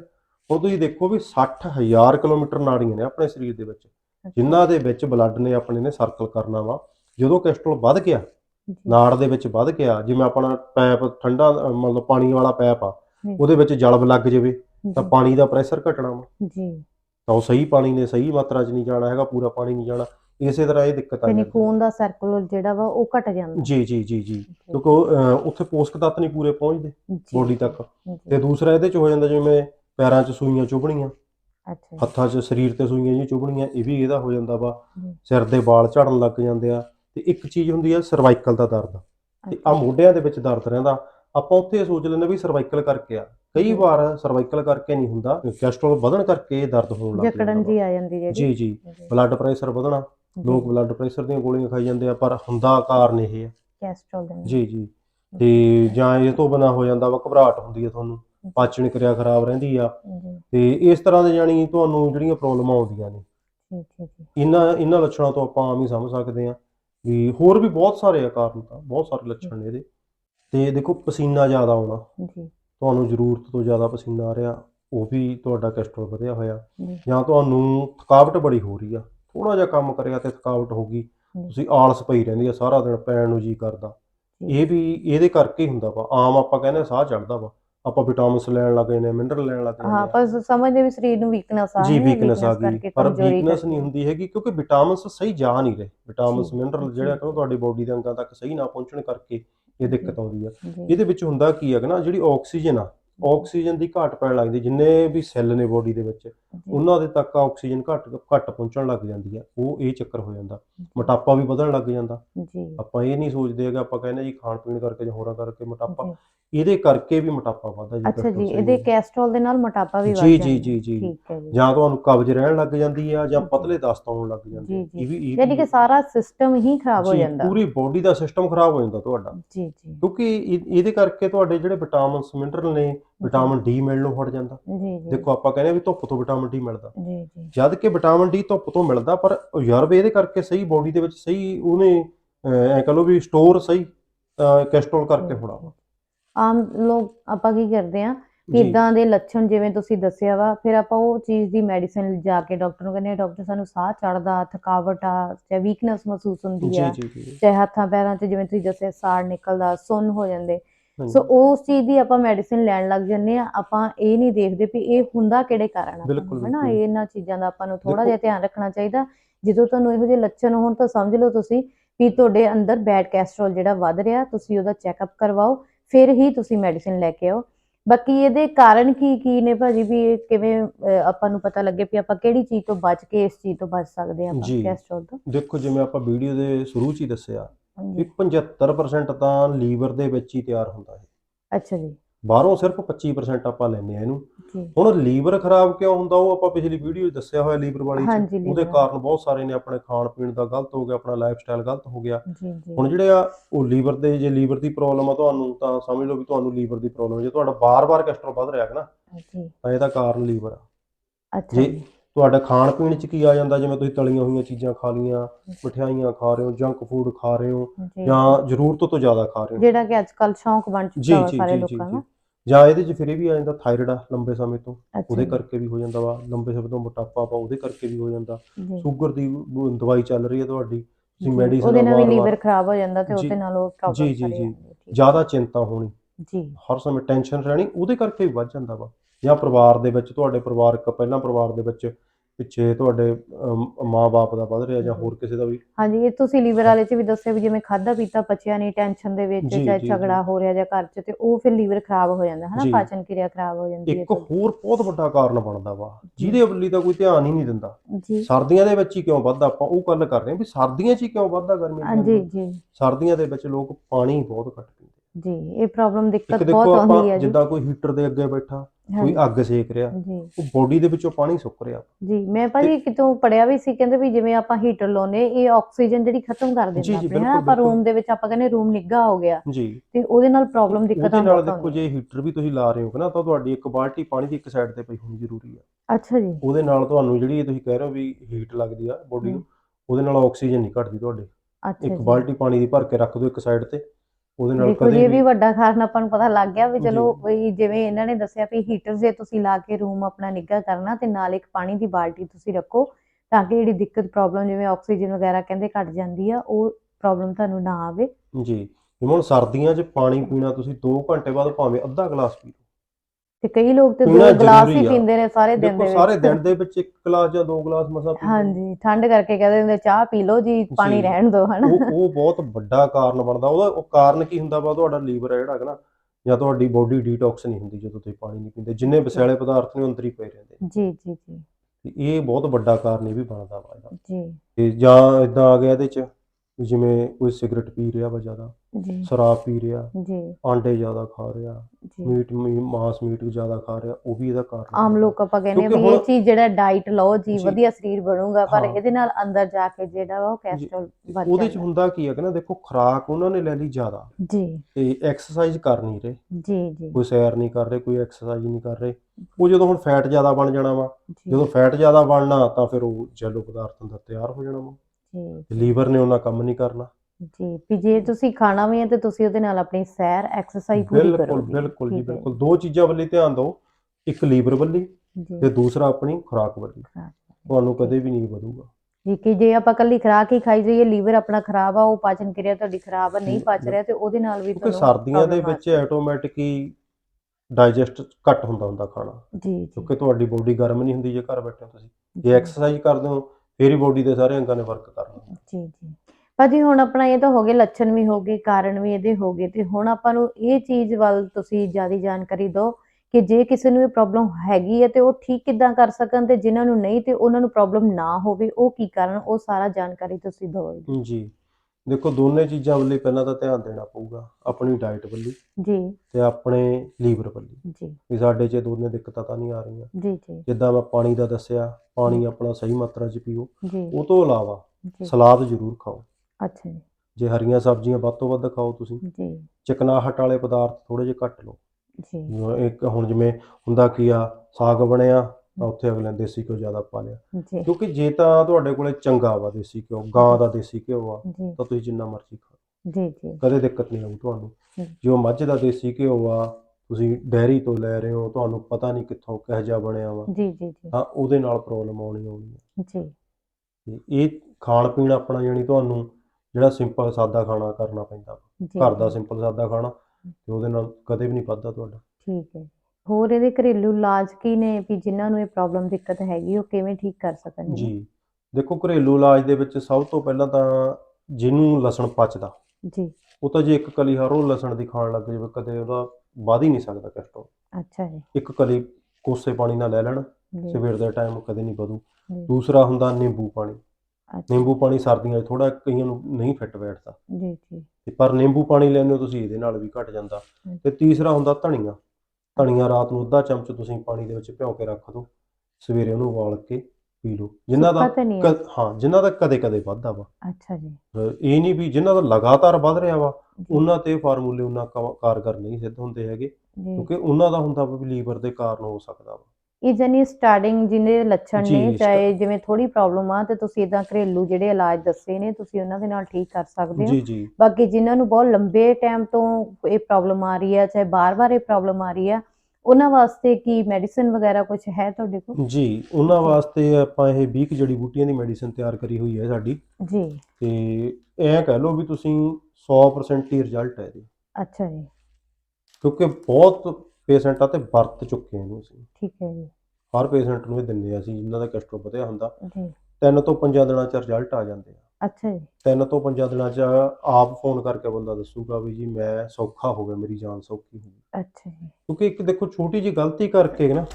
ਹੁਣ ਤੁਸੀਂ ਦੇਖੋ ਵੀ 60000 ਕਿਲੋਮੀਟਰ ਨਾੜੀਆਂ ਨੇ ਆਪਣੇ ਸਰੀਰ ਦੇ ਵਿੱਚ। ਜਿਨ੍ਹਾਂ ਦੇ ਵਿੱਚ ਬਲੱਡ ਨੇ ਆਪਣੇ ਨੇ ਸਰਕਲ ਕਰਨਾ ਵਾ। ਜਦੋਂ ਕੋਲੇਸਟ੍ਰੋਲ ਵੱਧ ਗਿਆ ਜੀ, ਨਾੜ ਦੇ ਵਿੱਚ ਵੱਧ ਗਿਆ ਜਿਵੇਂ ਆਪਣਾ ਪੈਪ ਠੰਡਾ ਮਤਲਬ ਪਾਣੀ ਵਾਲਾ ਪੈਪ ਆ ਜੀ। ਉਹਦੇ ਵਿੱਚ ਜਲਬ ਲੱਗ ਜਾਵੇ ਤਾਂ ਜੀ, ਪਾਣੀ ਦਾ ਪ੍ਰੈਸ਼ਰ ਘਟਣਾ ਵਾ। ਜੀ। ਤਾਂ ਉਹ ਸਹੀ ਪਾਣੀ ਨੇ ਸਹੀ ਮਾਤਰਾ 'ਚ ਨਹੀਂ ਜਾਣਾ ਹੈਗਾ ਪੂਰਾ ਪਾਣੀ ਨਹੀਂ ਜਾਣਾ। ਇਸੇ ਤਰ੍ਹਾਂ ਇਹ ਦਿੱਕਤ ਆ ਯਾਨੀ ਜਾਂਦੀ ਹੈ। ਖੂਨ ਦਾ ਸਰਕਲ ਜਿਹੜਾ ਵਾ ਉਹ ਘਟ ਜਾਂਦਾ। ਜੀ ਜੀ ਜੀ ਜੀ। ਕਿਉਂਕਿ ਉਹ, ਉੱਥੇ ਪੋਸ਼ਕ ਤੱਤ ਨਹੀਂ ਪੂਰੇ ਪਹੁੰਚਦੇ ਜੀ, ਬੋਡੀ ਤੱਕ। ਜੀ, ਤੇ ਦੂਸਰਾ ਇਹਦੇ 'ਚ ਹੋ ਜਾਂਦਾ ਜਿਵੇਂ ਪੈਰਾਂ 'ਚ ਸੂਈਆਂ ਚੁਭਣੀਆਂ ਅੱਛਾ ਜੀ, ਹੱਥਾਂ 'ਚ ਸਰੀਰ ਤੇ ਸੂਈਆਂ ਜੀ ਚੁਭਣੀਆਂ ਇਹ ਵੀ ਇਹਦਾ ਹੋ ਜਾਂਦਾ ਵਾ। ਜੀ। ਸਿਰ ਦੇ ਵਾਲ ਝੜਨ ਲੱਗ ਜਾਂਦੇ ਆ। ਤੇ ਇੱਕ ਚੀਜ਼ ਹੁੰਦੀ ਆ ਸਰਵਾਈਕਲ ਦਾ ਦਰਦ। ਤੇ ਆ ਮੋਢਿਆਂ ਦੇ ਵਿੱਚ ਦਰਦ ਰਹਿੰਦਾ। ਆਪਾਂ ਉੱਥੇ ਇਹ ਸੋਚ ਲੈਂਦੇ ਵੀ ਸਰਵਾਈਕਲ ਕਰਕੇ ਆ। ਕਈ ਜੀ। ਵਾਰ ਸਰਵਾਈਕਲ ਕਰਕੇ ਨਹੀਂ ਹੁੰਦਾ। ਕੋਲੇਸਟ੍ਰੋਲ ਵਧਣ ਕਰਕੇ ਇਹ ਦਰਦ ਹੋਣ ਲੱਗ ਜਕੜਨ ਜਾਂਦਾ ਜੀ ਵਾ। ਆ ਜਾਂਦੀ ਜਿਹੜੀ ਜੀ। ਜੀ ਜੀ, ਬਲੱਡ ਪ੍ਰੈਸ਼ਰ ਵਧਣਾ। ਜੀ, ਲੋਕ ਬਲੱਡ ਪ੍ਰੈਸ਼ਰ ਦੀਆਂ ਗੋਲੀਆਂ ਖਾਈ ਜਾਂਦੇ ਆ ਪਰ ਹੁੰਦਾ ਕਾਰਨ ਇਹ। ਆ ਕੈਸਟਰੋਲ ਦੇ ਨਾਲ। ਜੀ ਜੀ। ਤੇ ਜਾਂ ਇਹ ਤੋਂ ਬਿਨਾ ਹੋ ਜਾਂਦਾ ਵਾ ਘਬਰਾਹਟ ਹੁੰਦੀ ਹੈ ਤੁਹਾਨੂੰ। ਪਾਚਨ ਕਿਰਿਆ ਖਰਾਬ ਰਹਿੰਦੀ ਆ। ਜੀ। ਤੇ ਇਸ ਤਰ੍ਹਾਂ ਦੇ ਜਾਨੀ ਤੁਹਾਨੂੰ ਜਿਹੜੀਆਂ ਪ੍ਰੋਬਲਮਾਂ ਆਉਂਦੀਆਂ ਨੇ। ਠੀਕ ਠੀਕ ਜੀ ਇਹਨਾਂ ਇਹਨਾਂ ਲੱਛਣਾਂ ਤੋਂ ਆਪਾਂ ਆਮ ਹੀ ਸਮਝ ਸਕਦੇ ਹਾਂ ਵੀ ਹੋਰ ਵੀ ਬਹੁਤ ਸਾਰੇ ਆ ਕਾਰਨ ਤਾਂ ਬਹੁਤ ਸਾਰੇ ਲੱਛਣ ਨੇ ਇਹਦੇ। ਤੇ ਦੇਖੋ ਪਸੀਨਾ ਜ਼ਿਆਦਾ ਆਉਣਾ। ਜੀ। ਤੁਹਾਨੂੰ ਜ਼ਰੂਰਤ ਤੋਂ ਜ਼ਿਆਦਾ ਪਸੀਨਾ ਆ ਰਿਹਾ ਉਹ ਵੀ ਤੁਹਾਡਾ ਕੋਲੇਸਟ੍ਰੋਲ ਵਧਿਆ ਹੋਇਆ। ਜੀ। ਜਾਂ ਤੁਹਾਨੂੰ ਥਕਾਵਟ ਬੜੀ ਹੋ ਰਹੀ ਆ। ਥੋੜਾ ਜਿਹਾ ਕੰਮ ਕਰਿਆ ਤੇ ਥਕਾਵਟ ਹੋ ਗਈ। ਤੁਸੀਂ ਆਲਸ ਪਈ ਰਹਿੰਦੀ ਆ ਸਾਰਾ ਦਿਨ ਪੈਣ ਨੂੰ ਜੀ ਕਰਦਾ। ਜੀ। ਇਹ ਵੀ ਇਹਦੇ ਕਰਕੇ ਹੀ ਹੁੰਦਾ ਵਾ। ਆਮ ਆਪਾਂ ਕਹਿੰਦੇ ਸਾਹ ਚੜਦਾ ਵਾ। ਆਪਾਂ ਵਿਟਾਮਿਨਸ ਲੈਣ ਲੱਗ ਆ ਮਿਨਰਲ ਲੈਣ ਲੱਗ ਹਾਂ ਪਰ ਸਮਝਦੇ ਵੀ ਸਰੀਰ ਨੂੰ ਵੀਕਨੈਸ ਆ ਜੀ ਰਹੀ ਹੈ, ਵੀਕਨੈਸ ਆ ਗਈ। ਪਰ ਵੀਕਨੈਸ ਨਹੀਂ। ਹੁੰਦੀ ਹੈਗੀ ਕਿਉਂਕਿ ਵਿਟਾਮਿਨਸ ਸਹੀ ਜਾ ਨਹੀਂ ਰਹੇ। ਵਿਟਾਮਿਨਸ ਜੀ, ਮਿਨਰਲ ਜੀ। ਜਿਹੜਾ ਕਹਿੰਦਾ ਤੁਹਾਡੀ ਬੋਡੀ ਦੇ ਅੰਗਾਂ ਤੱਕ ਸਹੀ ਨਾ ਪਹੁੰਚਣ ਕਰਕੇ ਇਹ ਦਿੱਕਤ ਆਉਂਦੀ ਆ। ਜੀ ਇਹਦੇ ਵਿੱਚ ਹੁੰਦਾ ਕੀ ਹੈ ਨਾ ਜਿਹੜੀ ਆਕਸੀਜਨ ਆ ਆਕਸੀਜਨ ਦੀ ਘਾਟ ਪੈਣ ਲੱਗਦੀ ਜਿੰਨੇ ਵੀ ਸੈੱਲ ਨੇ ਬੋਡੀ ਦੇ ਵਿੱਚ ਉਹਨਾਂ ਦੇ ਤੱਕ ਆਕਸੀਜਨ ਘੱਟ ਘੱਟ ਪਹੁੰਚਣ ਲੱਗ ਜਾਂਦੀ ਆ। ਉਹ ਇਹ ਚੱਕਰ ਹੋ ਜਾਂਦਾ। ਮੋਟਾਪਾ ਵੀ ਵਧਣ ਲੱਗ ਜਾਂਦਾ। ਜੀ। ਆਪਾਂ ਇਹ ਨਹੀਂ ਸੋਚਦੇ ਕਿ ਆਪਾਂ ਕਹਿੰਦੇ ਜੀ ਖਾਣ ਪੀਣ ਕਰਕੇ ਜਾਂ ਹੋਰਾਂ ਕਰਕੇ ਮੋਟਾਪਾ। ਇਹਦੇ ਕਰਕੇ ਵੀ ਮੋਟਾਪਾ ਵਧਦਾ ਜੀ ਅੱਛਾ ਜੀ ਇਹਦੇ ਹੈ। ਕੈਸਟਰੋਲ ਦੇ ਨਾਲ ਮੋਟਾਪਾ ਵੀ ਵੱਧ ਜੀ ਜਾਂਦਾ। ਜੀ। ਜੀ। ਜੀ। ਤੁਹਾਨੂੰ ਕਬਜ਼ ਰਹਿਣ ਲੱਗ ਜਾਂਦੀ ਆ ਜਾਂ। ਪਤਲੇ ਦਸਤ ਆਉਣ ਲੱਗ ਜਾਂਦੇ। ਇਹ ਵੀ ਯਾਨੀ ਕਿ ਸਾਰਾ ਸਿਸਟਮ ਹੀ ਖਰਾਬ ਹੋ ਜੀ, ਜਾਂਦਾ। ਪੂਰੀ ਬੋਡੀ ਦਾ ਸਿਸਟਮ ਖਰਾਬ ਹੋ ਜਾਂਦਾ ਤੁਹਾਡਾ। ਜੀ ਜੀ। ਕਿਉਂਕਿ ਇਹ- ਇਹਦੇ ਕਰਕੇ ਤੁਹਾਡੇ ਜਿਹੜੇ ਵਿਟਾਮਿਨਸ ਮਿਨਰਲ ਨੇ ਵਿਟਾਮਿਨ ਡੀ ਮਿਲਣੋਂ ਹਟ ਜਾਂਦਾ। ਜੀ ਜੀ। ਦੇਖੋ ਆਪਾਂ ਕਹਿੰਦੇ ਵੀ ਧੁੱਪ ਤੋਂ ਵਿਟਾਮਿਨ ਡੀ ਮਿਲਦਾ। ਜੀ ਜੀ। ਜਦ ਕਿ ਵਿਟਾਮਿਨ ਡੀ ਧੁੱਪ ਤੋਂ ਮਿਲਦਾ ਪਰ ਯਾਰ ਇਹਦੇ ਕਰਕੇ ਸਹੀ ਬੋਡੀ ਦੇ ਵਿੱਚ ਸਹੀ ਉਹਨੇ ਐਂ ਕਹ ਲਓ ਵੀ ਸਟੋਰ ਸਹੀ ਕੋਲੇਸਟ੍ਰੋਲ ਕਰਕੇ ਹੋਣਾ। ਵਾ। ਆਮ ਲੋਕ ਆਪਾਂ ਕੀ ਕਰਦੇ ਆ ਕਿ ਜੀ। ਇਦਾਂ ਦੇ ਲੱਛਣ ਜਿਵੇਂ ਤੁਸੀਂ ਦੱਸਿਆ ਵਾ ਫਿਰ ਆਪਾਂ ਉਹ ਚੀਜ਼ ਦੀ ਮੈਡੀਸਿਨ ਜਾ ਕੇ ਡਾਕਟਰ ਨੂੰ ਕਹਿੰਦੇ ਆ ਡਾਕਟਰ ਸਾਨੂੰ ਸਾਹ ਚੜਦਾ ਥਕਾਵਟ ਆ ਜਾਂ ਵੀਕਨੈਸ ਮਹਿਸੂਸ ਹੁੰਦੀ ਜੀ ਆ ਜੀ ਜੀ। ਚਾਹੇ ਹੱਥਾਂ ਪੈਰਾਂ 'ਚ ਜਿਵੇਂ ਤੁਸੀਂ ਦੱਸਿਆ ਸਾੜ ਨਿਕਲਦਾ ਸੁੰਨ ਹੋ ਜਾਂਦੇ। ਹਾਂਜੀ। ਸੋ ਉਸ ਚੀਜ਼ ਦੀ ਆਪਾਂ ਮੈਡੀਸਿਨ ਲੈਣ ਲੱਗ ਜੰਨੇ ਆ ਆਪਾਂ ਇਹ ਨਹੀਂ ਦੇਖਦੇ ਵੀ ਇਹ ਹੁੰਦਾ ਕਿਹੜੇ ਕਾਰਨ ਆ ਬਿਲਕੁਲ, ਹਨਾ ਬਿਲਕੁਲ। ਇਹਨਾਂ ਚੀਜ਼ਾਂ ਦਾ ਆਪਾਂ ਨੂੰ ਥੋੜਾ ਦੇਖੋ- ਜਿਹਾ ਧਿਆਨ ਰੱਖਣਾ ਚਾਹੀਦਾ। ਜਦੋਂ ਤੁਹਾਨੂੰ ਇਹੋ ਜਿਹੇ ਲੱਛਣ ਹੋਣ ਤਾਂ ਸਮਝ ਲਓ ਤੁਸੀਂ ਵੀ ਤੁਹਾਡੇ ਅੰਦਰ ਬੈਡ ਕੈਸਟਰੋਲ ਜਿਹੜਾ ਵੱਧ ਰਿਹਾ ਤੁਸੀਂ ਉਹਦਾ ਚੈੱਕਅਪ ਕਰਵਾਓ। ਫਿਰ ਹੀ ਤੁਸੀਂ ਮੈਡੀਸਿਨ ਲੈ ਕੇ ਆਓ। ਬਾਕੀ ਇਹਦੇ ਕਾਰਨ ਕੀ ਕੀ ਨੇ ਭਾਜੀ ਵੀ ਇਹ ਕਿਵੇਂ ਅਹ, ਆਪਾਂ ਨੂੰ ਪਤਾ ਲੱਗੇ ਵੀ ਆਪਾਂ ਕਿਹੜੀ ਚੀਜ਼ ਤੋਂ ਬਚ ਕੇ ਇਸ ਚੀਜ਼ ਤੋਂ ਬਚ ਸਕਦੇ ਆ ਆਪਾਂ ਜੀ। ਕੈਸਟਰੋਲ ਤੋਂ? ਦੇਖੋ ਜਿਵੇਂ ਆਪਾਂ ਵੀਡੀਓ ਦੇ ਸ਼ੁਰੂ 'ਚ ਹੀ ਦੱਸਿਆ ਹਾਂਜੀ। ਵੀ 75% ਤਾਂ ਲੀਵਰ ਦੇ ਵਿੱਚ ਹੀ ਤਿਆਰ ਹੁੰਦਾ ਹੈ ਅੱਛਾ ਜੀ। ਬਾਹਰੋਂ ਸਿਰਫ 25% ਆਪਾਂ ਲੈਂਦੇ ਆ ਇਹਨੂੰ। ਜੀ। ਹੁਣ ਲੀਵਰ ਖਰਾਬ ਕਿਉਂ ਹੁੰਦਾ? ਉਹ ਆਪਾਂ ਪਿਛਲੀ ਵੀਡੀਓ 'ਚ ਦੱਸਿਆ ਹੋਇਆ ਲੀਵਰ ਵਾਲੀ 'ਚ। ਹਾਂਜੀ, ਉਹਦੇ। ਕਾਰਨ ਬਹੁਤ ਸਾਰੇ ਨੇ ਆਪਣੇ ਖਾਣ ਪੀਣ ਦਾ ਗਲਤ ਹੋ ਗਿਆ ਆਪਣਾ ਲਾਈਫ ਸਟਾਈਲ ਗਲਤ ਹੋ ਗਿਆ। ਜੀ ਜੀ। ਹੁਣ ਜਿਹੜੇ ਆ ਉਹ ਲੀਵਰ ਦੇ ਜੇ ਲੀਵਰ ਦੀ ਪ੍ਰੋਬਲਮ ਆ ਤੁਹਾਨੂੰ ਤਾਂ ਸਮਝ ਲਓ ਵੀ ਤੁਹਾਨੂੰ ਲੀਵਰ ਦੀ ਪ੍ਰੋਬਲਮ ਜੇ ਤੁਹਾਡਾ ਬਾਰ-ਬਾਰ ਕੋਲੇਸਟ੍ਰੋਲ ਵੱਧ ਰਿਹਾ ਹੈ ਨਾ ਜੀ। ਤਾਂ ਇਹਦਾ ਕਾਰਨ ਲੀਵਰ ਆ। ਅੱਛਾ ਜੇ ਜੀ। ਤੁਹਾਡਾ ਖਾਣ ਪੀਣ ਚ ਕੀ ਆ ਜਾਂਦਾ? ਜਿਵੇਂ ਤੁਸੀਂ ਤਲੀਆਂ ਹੋਈਆਂ ਚੀਜ਼ਾਂ ਖਾ ਲੀਆਂ ਮਠਿਆਈਆਂ ਖਾ ਰਹੇ ਹੋ ਜੰਕ ਫੂਡ ਖਾ ਰਹੇ ਹੋ ਜੀ। ਜਾਂ ਜ਼ਰੂਰਤ ਤੋਂ ਜ਼ਿਆਦਾ ਖਾ ਰਹੇ ਹੋ? ਜਿਹੜਾ ਕਿ ਅੱਜ ਕੱਲ ਸ਼ੌਂਕ ਬਣ ਜੀ ਚੁੱਕਾ ਵਾ ਜੀ ਸਾਰੇ ਜੀ ਜੀ ਲੋਕਾਂ ਜੀ ਦਾ ਜਾਂ। ਇਹਦੇ ਚ ਫਿਰ ਇਹ ਵੀ ਆ ਜਾਂਦਾ ਥਾਇਰਾਇਡ ਆ ਲੰਬੇ ਸਮੇਂ ਤੋਂ। ਉਹਦੇ ਜੀ, ਕਰਕੇ ਵੀ ਹੋ ਜਾਂਦਾ ਵਾ ਲੰਬੇ ਸਮੇਂ ਤੋਂ ਮੋਟਾਪਾ ਵਾ ਉਹਦੇ ਕਰਕੇ ਵੀ ਹੋ ਜਾਂਦਾ। ਜੀ। ਸ਼ੂਗਰ ਦੀ ਬ- ਦਵਾਈ ਚੱਲ ਰਹੀ ਹੈ ਤੁਹਾਡੀ ਜੀ, ਤੁਸੀਂ ਮੈਡੀਸਨ ਉਹਦੇ ਨਾਲ ਵੀ ਲੀਵਰ ਖਰਾਬ ਹੋ ਜਾਂਦਾ ਤੇ ਜੀ, ਉਹਦੇ ਨਾਲ ਉਹ ਜੀ, ਪ੍ਰੋਬਲਮ ਜੀ, ਜੀ। ਜ਼ਿਆਦਾ ਚਿੰਤਾ ਹੋਣੀ। ਜੀ। ਹਰ ਸਮੇਂ ਟੈਨਸ਼ਨ ਰਹਿਣੀ ਉਹਦੇ ਕਰਕੇ ਵੀ ਵੱਧ ਜਾਂਦਾ ਵਾ। ਜਾਂ ਪਰਿਵਾਰ ਦੇ ਵਿੱਚ ਤੁਹਾਡੇ ਪਰਿਵਾਰਕ ਪਹਿਲਾਂ ਪਰਿਵਾਰ ਦੇ ਵਿੱਚ ਪਿੱਛੇ ਤੁਹਾਡੇ ਮਾਂ-ਬਾਪ ਦਾ ਵੱਧ ਰਿਹਾ ਜਾਂ ਹੋਰ ਕਿਸੇ ਦਾ ਵੀ? ਹਾਂਜੀ ਇਹ ਤੁਸੀਂ ਲੀਵਰ ਵਾਲੇ ਚ ਵੀ ਦੱਸਿਆ ਵੀ ਜਿਵੇਂ ਖਾਦਾ ਪੀਤਾ ਪਚਿਆ ਨਹੀਂ ਟੈਨਸ਼ਨ ਦੇ ਵਿੱਚ ਜੀ, ਜਾਂ ਜੀ, ਝਗੜਾ ਹੋ ਰਿਹਾ ਜਾਂ ਘਰ ਚ ਤੇ ਉਹ ਫਿਰ ਲੀਵਰ ਖਰਾਬ ਹੋ ਜਾਂਦਾ ਹਨਾ? ਜੀ। ਪਾਚਨ ਕਿਰਿਆ ਖਰਾਬ ਹੋ ਜਾਂਦੀ ਹੈ ਇੱਕ ਹੋਰ ਬਹੁਤ ਵੱਡਾ ਕਾਰਨ ਬਣਦਾ ਵਾ ਜਿਹਦੇ ਵੱਲੀ ਤਾਂ ਕੋਈ ਧਿਆਨ ਹੀ ਨਹੀਂ ਦਿੰਦਾ। ਜੀ। ਸਰਦੀਆਂ ਦੇ ਵਿੱਚ ਹੀ ਕਿਉਂ ਵੱਧਦਾ? ਆਪਾਂ ਉਹ ਗੱਲ ਕਰ ਰਹੇ ਹਾਂ ਵੀ ਸਰਦੀਆਂ 'ਚ ਹੀ ਕਿਉਂ ਵੱਧਦਾ ਹਾਂਜੀ ਨਹੀਂ? ਜੀ ਸਰਦੀਆਂ ਦੇ ਵਿੱਚ ਲੋਕ ਪਾਣੀ ਬਹੁਤ ਘੱਟ ਪੀਂਦੇ। ਜੀ ਇਹ ਪ੍ਰੋਬਲਮ ਦਿੱਕਤ ਬਹੁਤ ਆਉਂਦੀ ਹੈ ਜੀ। ਜਿੱਦਾਂ ਕੋਈ ਹੀਟਰ ਦੇ ਅੱਗੇ ਬੈਠਾ ਕੋਈ ਅੱਗ ਸੇਕ ਰਿਹਾ ਜੀ। ਉਹ ਬੋਡੀ ਦੇ ਵਿੱਚੋਂ ਪਾਣੀ ਸੁੱਕ ਰਿਹਾ। ਜੀ ਮੈਂ ਭਾਜੀ ਕਿਤੋਂ ਪੜਿਆ ਵੀ ਸੀ ਕਹਿੰਦੇ ਵੀ ਜਿਵੇਂ ਆਪਾਂ ਹੀਟਰ ਲਾਉਨੇ ਇਹ ਆਕਸੀਜਨ ਜਿਹੜੀ ਖਤਮ ਕਰ ਦਿੰਦਾ ਆਪਣੇ ਆਪਾਂ ਬਿਲਕੁਲ। ਰੂਮ ਦੇ ਵਿੱਚ ਆਪਾਂ ਕਹਿੰਦੇ ਰੂਮ ਨਿੱਘਾ ਹੋ ਗਿਆ। ਜੀ। ਤੇ ਉਹਦੇ ਨਾਲ ਪ੍ਰੋਬਲਮ ਦਿੱਕਤਾਂ ਉਹਦੇ ਨਾਲ ਦੇਖੋ ਜੇ ਹੀਟਰ ਵੀ ਤੁਸੀਂ ਲਾ ਰਹੇ ਹੋ ਨਾ ਤਾਂ ਤੁਹਾਡੀ ਇੱਕ ਬਾਲਟੀ ਪਾਣੀ ਦੀ ਇੱਕ ਸਾਈਡ ਤੇ ਪਈ ਹੋਣੀ ਜ਼ਰੂਰੀ ਆ। ਅੱਛਾ ਜੀ। ਉਹਦੇ ਨਾਲ ਤੁਹਾਨੂੰ ਜਿਹੜੀ ਇਹ ਤੁਸੀਂ ਕਹਿ ਰਹੇ ਹੋ ਵੀ ਹੀਟ ਲੱਗਦੀ ਆ ਬੋਡੀ ਨੂੰ। ਉਹਦੇ ਨਾਲ ਆਕਸੀਜਨ ਨਹੀਂ ਘਟਦੀ ਤੁਹਾਡੇ। ਅੱਛਾ ਇੱਕ ਬਾਲਟੀ ਪਾਣੀ ਦੀ ਭਰ ਕੇ ਰੱਖ ਦਿਓ ਇੱਕ ਸਾਈਡ ਤੇ। ਉਹਦੇ ਨਾਲ ਕਦੇ ਇਹ ਵੀ ਵੱਡਾ ਕਾਰਨ ਆਪਾਂ ਨੂੰ ਪਤਾ ਲੱਗ ਗਿਆ ਵੀ। ਚਲੋ ਵੀ ਜਿਵੇਂ ਇਹਨਾਂ ਨੇ ਦੱਸਿਆ ਵੀ ਹੀਟਰ ਜੇ ਤੁਸੀਂ ਲਾ ਕੇ ਰੂਮ ਆਪਣਾ ਨਿੱਘਾ ਕਰਨਾ ਤੇ ਨਾਲ ਇੱਕ ਪਾਣੀ ਦੀ ਬਾਲਟੀ ਤੁਸੀਂ ਰੱਖੋ ਤਾਂ ਕਿ ਜਿਹੜੀ ਦਿੱਕਤ ਪ੍ਰੋਬਲਮ ਜਿਵੇਂ ਆਕਸੀਜਨ ਵਗੈਰਾ ਕਹਿੰਦੇ ਘਟ ਜਾਂਦੀ ਆ ਉਹ ਪ੍ਰੋਬਲਮ ਤੁਹਾਨੂੰ ਨਾ ਆਵੇ। ਜੀ। ਜਿਵੇਂ ਹੁਣ ਸਰਦੀਆਂ 'ਚ ਪਾਣੀ ਪੀਣਾ ਤੁਸੀਂ 2 ਘੰਟੇ ਬਾਅਦ ਭਾਵੇਂ ਅੱਧਾ ਗਲਾਸ ਪੀ ਲਓ। ਤੇ ਕਈ ਲੋਕ ਤੇ ਪੀਣਾ ਦੋ ਗਲਾਸ ਹੀ ਆ। ਪੀਂਦੇ ਨੇ ਸਾਰੇ ਦਿਨ ਦੇਖੋ ਦੇ ਸਾਰੇ ਵਿੱਚ। ਦਿਨ ਦੇ ਵਿੱਚ ਇੱਕ ਗਲਾਸ ਜਾਂ ਦੋ ਗਲਾਸ ਮਸਾ ਪੀ ਲਓ। ਹਾਂਜੀ ਠੰਡ ਕਰਕੇ ਕਹਿੰਦੇ ਹੁੰਦੇ ਚਾਹ ਪੀ ਲਓ ਜੀ ਪਾਣੀ। ਰਹਿਣ ਦਿਓ ਹਨਾ। ਉਹ ਉਹ ਬਹੁਤ ਵੱਡਾ ਕਾਰਨ ਬਣਦਾ। ਉਹਦਾ ਉਹ ਕਾਰਨ ਕੀ ਹੁੰਦਾ ਵਾ? ਤੁਹਾਡਾ ਲੀਵਰ ਹੈ ਜਿਹੜਾ ਹੈਗਾ ਨਾ ਜਾਂ ਤੁਹਾਡੀ ਬੋਡੀ ਡੀਟੌਕਸ ਨਹੀਂ ਹੁੰਦੀ ਜਦੋਂ ਤੁਸੀਂ ਪਾਣੀ ਨਹੀਂ ਪੀਂਦੇ। ਜਿੰਨੇ ਵਿਸ਼ੈਲੇ ਪਦਾਰਥ ਨੇ ਉਹ ਅੰਦਰ ਹੀ ਪਏ ਰਹਿੰਦੇ ਨੇ। ਜੀ ਜੀ ਜੀ। ਤੇ ਇਹ ਬਹੁਤ ਵੱਡਾ ਕਾਰਨ ਇਹ ਵੀ ਬਣਦਾ ਵਾ ਇਹਦਾ। ਜੀ। ਤੇ ਜਾਂ ਇਦਾਂ ਆ ਗਿਆ ਇਹਦੇ ਚ ਜਿਵੇਂ ਕੋਈ ਸਿਗਰਟ ਪੀ ਰਿਹਾ ਵਾ ਜ਼ਿਆਦਾ। ਜੀ। ਸ਼ਰਾਬ ਪੀ ਰਿਹਾ ਜੀ। ਆਂਡੇ ਜ਼ਿਆਦਾ ਖਾ ਰਿਹਾ ਜੀ। ਮੀਟ ਮੀ- ਮਾਸ ਮੀਟ ਜ਼ਿਆਦਾ ਖਾ ਰਿਹਾ ਉਹ ਵੀ ਇਹਦਾ ਕਾਰਨ ਆਮ। ਲੋਕ ਆਪਾਂ ਕਹਿੰਦੇ ਆ ਕਿਉਂਕਿ ਵੀ ਇਹ ਹੁਣ- ਚੀਜ਼ ਜਿਹੜਾ ਡਾਈਟ ਲਓ ਜੀ ਜੀ। ਵਧੀਆ ਸਰੀਰ ਬਣੂਗਾ ਪਰ ਹਾਂ। ਇਹਦੇ ਨਾਲ ਅੰਦਰ ਜਾ ਕੇ ਜਿਹੜਾ ਵਾ ਉਹ ਕੈਸਟਰੋਲ ਵੱਧ ਉਹਦੇ ਚ ਜਾਂਦਾ। ਹੁੰਦਾ ਕੀ ਹੈ ਕਿ ਨਾ ਦੇਖੋ ਖੁਰਾਕ ਉਹਨਾਂ ਨੇ ਲੈ ਲਈ ਜ਼ਿਆਦਾ। ਜੀ। ਤੇ ਐਕਸਰਸਾਈਜ਼ ਕਰ ਨਹੀਂ ਰਹੇ। ਜੀ ਜੀ। ਕੋਈ ਸੈਰ ਨਹੀਂ ਕਰ ਰਹੇ ਕੋਈ ਐਕਸਰਸਾਈਜ਼ ਨਹੀਂ ਕਰ ਰਹੇ। ਉਹ ਜਦੋਂ ਹੁਣ ਫੈਟ ਜ਼ਿਆਦਾ ਬਣ ਜਾਣਾ ਵਾ ਜੀ। ਜਦੋਂ ਫੈਟ ਜ਼ਿਆਦਾ ਬਣਨਾ ਤਾਂ ਫਿਰ ਉਹ ਜੈਲੋ ਪਦਾਰਥ ਅੰਦਰ ਤਿਆਰ ਹੋ ਜਾਣਾ ਵਾ। ਜੀ। ਲੀਵਰ ਨੇ ਉਹਨਾਂ ਕੰਮ ਨਹੀਂ ਕਰਨਾ। ਜੀ ਵੀ ਜੇ ਤੁਸੀਂ ਖਾਣਾ ਵੀ ਹੈ ਤੇ ਤੁਸੀਂ ਉਹਦੇ ਨਾਲ ਆਪਣੀ ਸੈਰ ਐਕਸਰਸਾਈਜ਼ ਪੂਰੀ ਕਰੋ ਬਿਲਕੁਲ ਬਿਲਕੁਲ ਜੀ। ਬਿਲਕੁਲ। ਦੋ ਚੀਜ਼ਾਂ ਵੱਲੇ ਧਿਆਨ ਦਿਓ। ਇੱਕ ਲੀਵਰ ਵੱਲੀ ਤੇ ਦੂਸਰਾ ਆਪਣੀ ਖੁਰਾਕ ਵੱਲੀ। ਤੁਹਾਨੂੰ ਕਦੇ ਵੀ ਨਹੀਂ ਵਧੂਗਾ। ਜੀ ਕਿ ਜੇ ਆਪਾਂ ਕੱਲੀ ਖੁਰਾਕ ਹੀ ਖਾਈ ਜਾਈਏ ਲੀਵਰ ਆਪਣਾ ਖਰਾਬ ਆ ਉਹ ਪਾਚਨ ਕਿਰਿਆ ਤੁਹਾਡੀ ਖਰਾਬ ਆ ਨਹੀਂ ਪਚ ਰਿਹਾ ਤੇ ਉਹਦੇ ਨਾਲ ਵੀ ਕਿਉਂਕਿ ਸਰਦੀਆਂ ਦੇ ਵਿੱਚ ਆਟੋਮੈਟਿਕ ਹੀ ਡਾਈਜੈਸਟ ਘੱਟ ਹੁੰਦਾ ਹੁੰਦਾ ਖਾਣਾ। ਜੀ ਕਿਉਂਕਿ ਤੁਹਾਡੀ ਬੋਡੀ ਗਰਮ ਨਹੀਂ ਹੁੰਦੀ ਜੇ ਘਰ ਬੈਠੇ ਹੋ ਤੁਸੀਂ। ਜੇ ਜੀ। ਐਕਸਰਸਾਈਜ਼ ਕਰਦੇ ਹੋ ਫੇਰ ਹੀ ਬੋਡੀ ਦੇ ਸਾਰੇ ਅੰਗਾਂ ਨੇ ਵਰਕ ਕਰਨਾ। ਜੀ ਜੀ। ਭਾਜੀ ਹੁਣ ਆਪਣਾ ਇਹ ਤਾਂ ਹੋ ਗਏ ਲੱਛਣ ਵੀ ਹੋ ਗਏ ਕਾਰਨ ਵੀ ਇਹਦੇ ਹੋ ਗਏ ਤੇ ਹੁਣ ਆਪਾਂ ਨੂੰ ਇਹ ਚੀਜ਼ ਵੱਲ ਤੁਸੀਂ ਜ਼ਿਆਦਾ ਜਾਣਕਾਰੀ ਦਿਓ ਕਿ ਜੇ ਕਿਸੇ ਨੂੰ ਇਹ ਪ੍ਰੋਬਲਮ ਹੈਗੀ ਹੈ ਤੇ ਉਹ ਠੀਕ ਕਿੱਦਾਂ ਕਰ ਸਕਣ ਤੇ ਜਿਨ੍ਹਾਂ ਨੂੰ ਨਹੀਂ ਤੇ ਉਹਨਾਂ ਨੂੰ ਪ੍ਰੋਬਲਮ ਨਾ ਹੋਵੇ ਉਹ ਕੀ ਕਰਨ ਉਹ ਸਾਰਾ ਜਾਣਕਾਰੀ ਤੁਸੀਂ ਦਿਓ ਜੀ। ਦੇਖੋ ਦੋਨੇ ਚੀਜ਼ਾਂ ਵੱਲੇ ਪਹਿਲਾਂ ਤਾਂ ਧਿਆਨ ਦੇਣਾ ਪਊਗਾ ਆਪਣੀ ਡਾਈਟ ਵੱਲੀ ਜੀ। ਤੇ ਆਪਣੇ ਲੀਵਰ ਵੱਲੀ ਜੀ। ਵੀ ਸਾਡੇ 'ਚ ਦੋਨੇ ਦਿੱਕਤਾਂ ਤਾਂ ਨਹੀਂ ਆ ਰਹੀਆਂ। ਜੀ ਜੀ। ਜਿੱਦਾਂ ਮੈਂ ਪਾਣੀ ਦਾ ਦੱਸਿਆ ਪਾਣੀ ਆਪਣਾ ਸਹੀ ਮਾਤਰਾ 'ਚ ਪੀਓ। ਉਹ ਤੋਂ ਇਲਾਵਾ ਸਲਾਦ ਜ਼ਰੂਰ ਖਾਓ। ਅੱਛਾ ਜੀ। ਜੇ ਹਰੀਆਂ ਸਬਜ਼ੀਆਂ ਵੱਧ ਤੋਂ ਵੱਧ ਖਾਓ ਤੁਸੀਂ ਜੀ। ਚਿਕਨਾਹਟ ਵਾਲੇ ਪਦਾਰਥ ਥੋੜੇ ਜਿਹੇ ਘੱਟ ਲਓ। ਜੀ। ਜਿਵੇਂ ਇੱਕ ਹੁਣ ਜਿਵੇਂ ਹੁੰਦਾ ਕੀ ਆ ਸਾਗ ਬਣਿਆ ਤਾਂ ਉੱਥੇ ਅਗਲੇ ਨੇ ਦੇਸੀ ਘਿਓ ਜ਼ਿਆਦਾ ਪਾ ਲਿਆ। ਜੀ। ਕਿਉਂਕਿ ਜੇ ਤਾਂ ਤੁਹਾਡੇ ਕੋਲੇ ਚੰਗਾ ਵਾ ਦੇਸੀ ਘਿਓ ਗਾਂ ਦਾ ਦੇਸੀ ਘਿਓ ਆ ਜੀ। ਤਾਂ ਤੁਸੀਂ ਜਿੰਨਾ ਮਰਜ਼ੀ ਖਾਓ ਜੀ ਜੀ। ਕਦੇ ਦਿੱਕਤ ਨਹੀਂ ਆਊ ਤੁਹਾਨੂੰ। ਜੋ। ਮੱਝ ਦਾ ਦੇਸੀ ਘਿਓ ਆ ਤੁਸੀਂ ਡੈਰੀ ਤੋਂ ਲੈ ਰਹੇ ਹੋ ਤੁਹਾਨੂੰ ਪਤਾ ਨਹੀਂ ਕਿੱਥੋਂ ਕਿਹੋ ਜਿਹਾ ਬਣਿਆ ਵਾ ਜੀ ਜੀ ਜੀ। ਤਾਂ ਉਹਦੇ ਨਾਲ ਪ੍ਰੋਬਲਮ ਆਉਣੀ ਆਉਣੀ ਹੈ ਜੀ। ਤੇ ਇਹ ਖਾਣ ਪੀਣ ਆਪਣਾ ਜਾਣੀ ਤੁਹਾਨੂੰ ਜਿਹੜਾ ਸਿੰਪਲ ਸਾਦਾ ਖਾਣਾ ਕਰਨਾ ਪੈਂਦਾ। ਜੀ। ਘਰ ਦਾ ਸਿੰਪਲ ਸਾਦਾ ਖਾਣਾ ਤੇ ਉਹਦੇ ਨਾਲ ਕਦੇ ਵੀ ਨਹੀਂ ਵੱਧਦਾ ਤੁਹਾਡਾ। ਠੀਕ ਹੈ। ਹੋਰ ਇਹਦੇ ਘਰੇਲੂ ਇਲਾਜ ਕੀ ਨੇ ਵੀ ਜਿਨ੍ਹਾਂ ਨੂੰ ਇਹ ਪ੍ਰੋਬਲਮ ਦਿੱਕਤ ਹੈਗੀ ਉਹ ਕਿਵੇਂ ਠੀਕ ਕਰ ਸਕਣਗੇ? ਜੀ। ਦੇਖੋ ਘਰੇਲੂ ਇਲਾਜ ਦੇ ਵਿੱਚ ਸਭ ਤੋਂ ਪਹਿਲਾਂ ਤਾਂ ਜਿਹਨੂੰ ਲਸਣ ਪਚਦਾ ਜੀ। ਉਹ ਤਾਂ ਜੇ ਇੱਕ ਕਲੀ ਹਰ ਉਹ ਲਸਣ ਦੀ ਖਾਣ ਲੱਗ ਜਾਵੇ ਕਦੇ ਉਹਦਾ ਵੱਧ ਹੀ ਨਹੀਂ ਸਕਦਾ ਕੈਸਟਰੋਲ ਅੱਛਾ ਜੀ। ਇੱਕ ਕਲੀ ਕੋਸੇ ਪਾਣੀ ਨਾਲ ਲੈ ਲੈਣ ਜੀ। ਸਵੇਰ ਦੇ ਟਾਈਮ ਕਦੇ ਨਹੀਂ ਵਧੂ। ਜੀ। ਦੂਸਰਾ ਹੁੰਦਾ ਨਿੰਬੂ ਪਾਣੀ। ਅੱਛਾ। ਨਿੰਬੂ ਪਾਣੀ ਸਰਦੀਆਂ 'ਚ ਥੋੜਾ ਕਈਆਂ ਨੂੰ ਨਹੀਂ ਫਿੱਟ ਬੈਠਦਾ। ਜੀ ਜੀ। ਤੇ ਪਰ ਨਿੰਬੂ ਪਾਣੀ ਲੈਂਦੇ ਹੋ ਤੁਸੀਂ ਇਹਦੇ ਨਾਲ ਵੀ ਘਟ ਜਾਂਦਾ। ਹਮ। ਤੇ ਤੀਸਰਾ ਹੁੰਦਾ ਧਨੀਆ। ਧਨੀਆ ਰਾਤ ਨੂੰ ਅੱਧਾ ਚਮਚ ਤੁਸੀਂ ਪਾਣੀ ਦੇ ਵਿੱਚ ਭਿਓ ਕੇ ਰੱਖ ਦਿਓ। ਸਵੇਰੇ ਉਹਨੂੰ ਉਬਾਲ ਕੇ ਪੀ ਲਓ। ਜਿਨ੍ਹਾਂ ਦਾ ਕ- ਹਾਂ ਜਿਨ੍ਹਾਂ ਦਾ ਕਦੇ ਕਦੇ ਵੱਧਦਾ ਵਾ। ਅੱਛਾ ਜੀ। ਅਹ ਇਹ ਨਹੀਂ ਵੀ ਜਿਨ੍ਹਾਂ ਦਾ ਲਗਾਤਾਰ ਵੱਧ ਰਿਹਾ ਵਾ ਜੀ, ਉਹਨਾਂ ਤੇ ਫਾਰਮੂਲੇ ਉਹਨਾਂ ਕਾਰਗਰ ਨਹੀਂ ਸਿੱਧ ਹੁੰਦੇ ਹੈਗੇ। ਜੀ। ਕਿਉਂਕਿ ਉਹਨਾਂ ਦਾ ਹੁੰਦਾ ਵਾ ਵੀ ਲੀਵਰ ਦੇ ਕਾਰਨ ਹੋ ਸਕਦਾ ਵਾ। ਇਹ ਜਨੀ ਸਟਾਰਟਿੰਗ ਜਿਹਨੇ ਲੱਛਣ ਜੀ, ਨੇ ਚਾਹੇ ਜਿਵੇਂ ਥੋੜੀ ਪ੍ਰੋਬਲਮ ਆ ਤੇ ਤੁਸੀਂ ਇਦਾਂ ਘਰੇਲੂ ਜਿਹੜੇ ਇਲਾਜ ਦੱਸੇ ਨੇ ਤੁਸੀਂ ਉਹਨਾਂ ਦੇ ਨਾਲ ਠੀਕ ਕਰ ਸਕਦੇ ਹੋ। ਜੀ ਜੀ। ਬਾਕੀ ਜਿਨ੍ਹਾਂ ਨੂੰ ਬਹੁਤ ਲੰਬੇ ਟਾਈਮ ਤੋਂ ਇਹ ਪ੍ਰੋਬਲਮ ਆ ਰਹੀ ਹੈ ਚਾਹੇ ਬਾਰ-ਬਾਰ ਇਹ ਪ੍ਰੋਬਲਮ ਆ ਰਹੀ ਹੈ ਉਹਨਾਂ ਵਾਸਤੇ ਕੀ ਮੈਡੀਸਿਨ ਵਗੈਰਾ ਕੁਝ ਹੈ ਤੁਹਾਡੇ ਕੋਲ? ਜੀ ਉਹਨਾਂ ਵਾਸਤੇ ਆਪਾਂ ਇਹ 20 ਕੁ ਜੜੀ ਬੂਟੀਆਂ ਦੀ ਮੈਡੀਸਿਨ ਤਿਆਰ ਕਰੀ ਹੋਈ ਹੈ ਸਾਡੀ। ਜੀ। ਤੇ ਐਂ ਕਹਿ ਲਓ ਵੀ ਤੁਸੀਂ 100% ਹੀ ਰਿਜ਼ਲਟ ਹੈ ਇਹਦੇ। ਅੱਛਾ ਜੀ। ਕਿਉਂਕਿ ਬਹੁਤ ਪੇਸ਼ੈਂਟਾਂ ਤੇ ਵਰਤ ਚੁੱਕੇ ਹਾਂ ਇਹਨੂੰ ਅਸੀਂ। ਠੀਕ ਹੈ ਜੀ। ਹਰ ਪੇਸ਼ੈਂਟ ਨੂੰ ਇਹ ਦਿੰਦੇ ਆ ਅਸੀਂ ਜਿਨ੍ਹਾਂ ਦਾ ਕੈਸਟਰੋਲ ਵਧਿਆ ਹੁੰਦਾ। ਜੀ। ਤਿੰਨ ਤੋਂ ਪੰਜਾਂ ਦਿਨਾਂ ਚ ਰਿਜ਼ਲਟ ਆ ਜਾਂਦੇ ਆ। ਅੱਛਾ ਜੀ। ਤਿੰਨ ਤੋਂ ਪੰਜਾਂ ਦਿਨਾਂ ਚ ਆਪ ਫੋਨ ਕਰਕੇ ਬੰਦਾ ਦੱਸੂਗਾ ਵੀ ਜੀ ਮੈਂ ਸੌਖਾ ਹੋ ਗਿਆ ਮੇਰੀ ਜਾਨ ਸੌਖੀ ਹੋ ਗਈ। ਅੱਛਾ ਜੀ। ਕਿਉਂਕਿ ਇੱਕ ਦੇਖੋ ਛੋਟੀ ਜੀ ਗਲਤੀ ਕਰਕੇ ਨਾ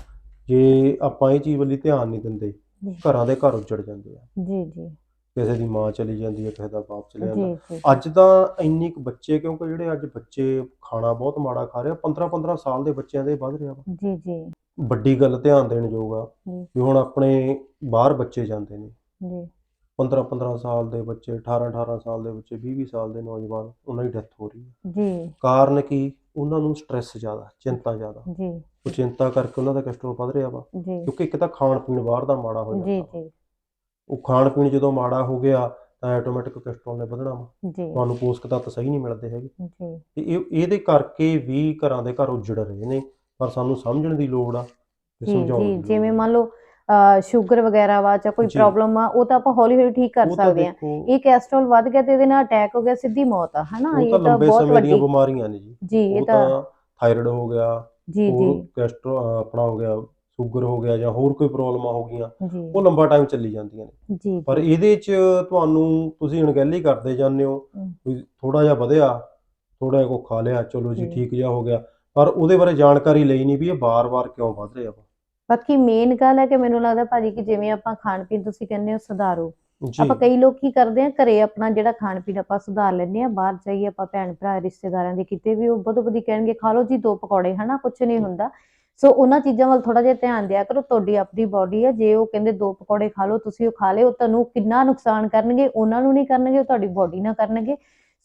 ਜੇ ਆਪਾਂ ਇਹ ਚੀਜ਼ ਵੱਲ ਧਿਆਨ ਨਹੀਂ ਦਿੰਦੇ ਜੀ। ਘਰਾਂ ਦੇ ਘਰ ਉੱਜੜ ਜਾਂਦੇ ਆ। ਜੀ ਜੀ। ਕਿਸੇ ਦੀ ਮਾਂ ਚਲੀ ਜਾਂਦੀ ਹੈ ਕਿਸੇ ਦਾ ਬਾਪ ਚਲੇ ਜਾਂਦਾ। ਜੀ। ਅੱਜ ਤਾਂ ਇੰਨੀ ਕੁ ਬੱਚੇ ਕਿਉਂਕਿ ਜਿਹੜੇ ਅੱਜ ਬੱਚੇ ਖਾਣਾ ਬਹੁਤ ਮਾੜਾ ਖਾ ਰਹੇ ਆ 15 15 ਸਾਲ ਦੇ ਬੱਚਿਆਂ ਦੇ ਵੱਧ ਰਿਹਾ ਵਾ। ਜੀ ਜੀ। ਵੱਡੀ ਗੱਲ ਧਿਆਨ ਦੇਣ ਯੋਗ ਆ ਜੀ। ਵੀ ਹੁਣ ਆਪਣੇ ਬਾਹਰ ਬੱਚੇ ਜਾਂਦੇ ਨੇ। ਜੀ। 15 15 ਸਾਲ ਦੇ ਬੱਚੇ 18 18 ਸਾਲ ਦੇ ਬੱਚੇ 20 20 ਸਾਲ ਦੇ ਨੌਜਵਾਨ ਉਹਨਾਂ ਦੀ ਡੈਥ ਹੋ ਰਹੀ ਹੈ ਜੀ। ਕਾਰਨ ਕੀ? ਉਹਨਾਂ ਨੂੰ ਸਟ੍ਰੈਸ ਜ਼ਿਆਦਾ ਚਿੰਤਾ ਜ਼ਿਆਦਾ। ਜੀ। ਉਹ ਚਿੰਤਾ ਕਰਕੇ ਉਹਨਾਂ ਦਾ ਕੈਸਟਰੋਲ ਵੱਧ ਰਿਹਾ ਵਾ। ਜੀ। ਕਿਉਂਕਿ ਇੱਕ ਤਾਂ ਖਾਣ ਪੀਣ ਬਾਹਰ ਦਾ ਮਾੜਾ ਹੋ ਜੀ ਜਾਂਦਾ। ਵਾ। ਜੀ। ਉਹ ਖਾਣ ਪੀਣ ਜਦੋਂ ਮਾੜਾ ਹੋ ਗਿਆ ਤਾਂ ਆਟੋਮੈਟਿਕ ਕੈਸਟਰੋਲ ਨੇ ਵਧਣਾ ਵਾ। ਜੀ। ਤੁਹਾਨੂੰ ਪੋਸ਼ਕ ਤੱਤ ਸਹੀ ਨਹੀਂ ਮਿਲਦੇ ਹੈਗੇ। ਜੀ। ਤੇ ਇਹ ਇਹਦੇ ਕਰਕੇ ਵੀ ਘਰਾਂ ਦੇ ਘਰ ਉੱਜੜ ਰਹੇ ਨੇ ਪਰ ਸਾਨੂੰ ਸਮਝਣ ਦੀ ਲੋੜ ਆ ਤੇ ਜੀ ਸਮਝਾਉਣ ਦੀ ਜੀ ਲੋੜ ਜਿਵੇਂ। ਮੰਨ ਲਓ ਸ਼ੂਗਰ ਵਗੈਰਾ ਵਾ ਜਾਂ ਕੋਈ। ਪ੍ਰੋਬਲਮ ਆ ਉਹ ਤਾਂ ਆਪਾਂ ਹੌਲੀ ਹੌਲੀ ਠੀਕ ਕਰ ਸਕਦੇ ਆ। ਇਹ ਕੈਸਟਰੋਲ ਵੱਧ ਗਿਆ ਤੇ ਇਹਦੇ ਨਾਲ ਅਟੈਕ ਹੋ ਗਿਆ ਸਿੱਧੀ ਮੌਤ ਆ ਹਨਾ? ਇਹ ਤਾਂ ਬਹੁਤ ਵੱਡੀ ਬਿਮਾਰੀਆਂ ਨੇ ਜੀ। ਜੀ ਇਹ ਤਾਂ ਥਾਇਰਾਇਡ ਹੋ ਗਿਆ ਜੀ ਜੀ। ਕੈਸਟਰੋ ਆਪਣਾ ਹੋ ਗਿਆ ਸ਼ੂਗਰ ਹੋ ਗਿਆ ਜਾਂ ਹੋਰ ਕੋਈ ਪ੍ਰੋਬਲਮਾਂ ਹੋ ਗਈਆਂ ਜੀ। ਉਹ ਲੰਬਾ ਟਾਈਮ ਚੱਲੀ ਜਾਂਦੀਆਂ ਨੇ। ਜੀ ਪਰ ਇਹਦੇ 'ਚ ਤੁਹਾਨੂੰ ਤੁਸੀਂ ਅਣਗਹਿਲੀ ਕਰਦੇ ਜਾਂਦੇ ਹੋ ਹਮ। ਵੀ ਥੋੜਾ ਜਿਹਾ ਵਧਿਆ ਥੋੜਾ ਜਿਹਾ ਕੋ ਖਾ ਲਿਆ ਚਲੋ ਜੀ ਜੀ। ਠੀਕ ਜਿਹਾ ਹੋ ਗਿਆ। ਪਰ ਉਹਦੇ ਬਾਰੇ ਜਾਣਕਾਰੀ ਲਈ ਨਹੀਂ ਵੀ ਇਹ ਬਾਰ-ਬਾਰ ਕਿਉਂ ਵੱਧ ਰਿਹਾ ਵਾ। ਬਾਕੀ ਮੇਨ ਗੱਲ ਹੈ ਕਿ ਮੈਨੂੰ ਲੱਗਦਾ ਭਾਜੀ ਕਿ ਜਿਵੇਂ ਆਪਾਂ ਖਾਣ ਪੀਣ ਤੁਸੀਂ ਕਹਿੰਦੇ ਹੋ ਸੁਧਾਰੋ। ਜੀ। ਆਪਾਂ ਕਈ ਲੋਕ ਕੀ ਕਰਦੇ ਆ ਘਰੇ ਆਪਣਾ ਜਿਹੜਾ ਖਾਣ ਪੀਣ ਆਪਾਂ ਸੁਧਾਰ ਲੈਂਦੇ ਆ ਬਾਹਰ ਜਾਈਏ ਆਪਾਂ ਭੈਣ ਭਰਾ ਰਿਸ਼ਤੇਦਾਰਾਂ ਦੇ ਕਿਤੇ ਵੀ ਉਹ ਬਦੋ ਬਦੀ ਕਹਿਣਗੇ ਖਾ ਲਓ ਜੀ ਦੋ ਪਕੌੜੇ ਹਨਾ ਕੁਝ ਨਹੀਂ ਹੁੰਦਾ। ਸੋ ਉਹਨਾਂ ਚੀਜ਼ਾਂ ਵੱਲ ਥੋੜਾ ਜਿਹਾ ਧਿਆਨ ਦਿਆ ਕਰੋ ਤੁਹਾਡੀ ਆਪਣੀ ਬਾਡੀ ਹੈ ਜੇ ਉਹ ਕਹਿੰਦੇ ਦੋ ਪਕੌੜੇ ਖਾ ਲਓ ਤੁਸੀਂ ਉਹ ਖਾ ਲਿਓ ਤੁਹਾਨੂੰ ਕਿੰਨਾ ਨੁਕਸਾਨ ਕਰਨਗੇ ਉਹਨਾਂ ਨੂੰ ਨਹੀਂ ਕਰਨਗੇ ਉਹ ਤੁਹਾਡੀ ਬਾਡੀ ਨਾਲ ਕਰਨਗੇ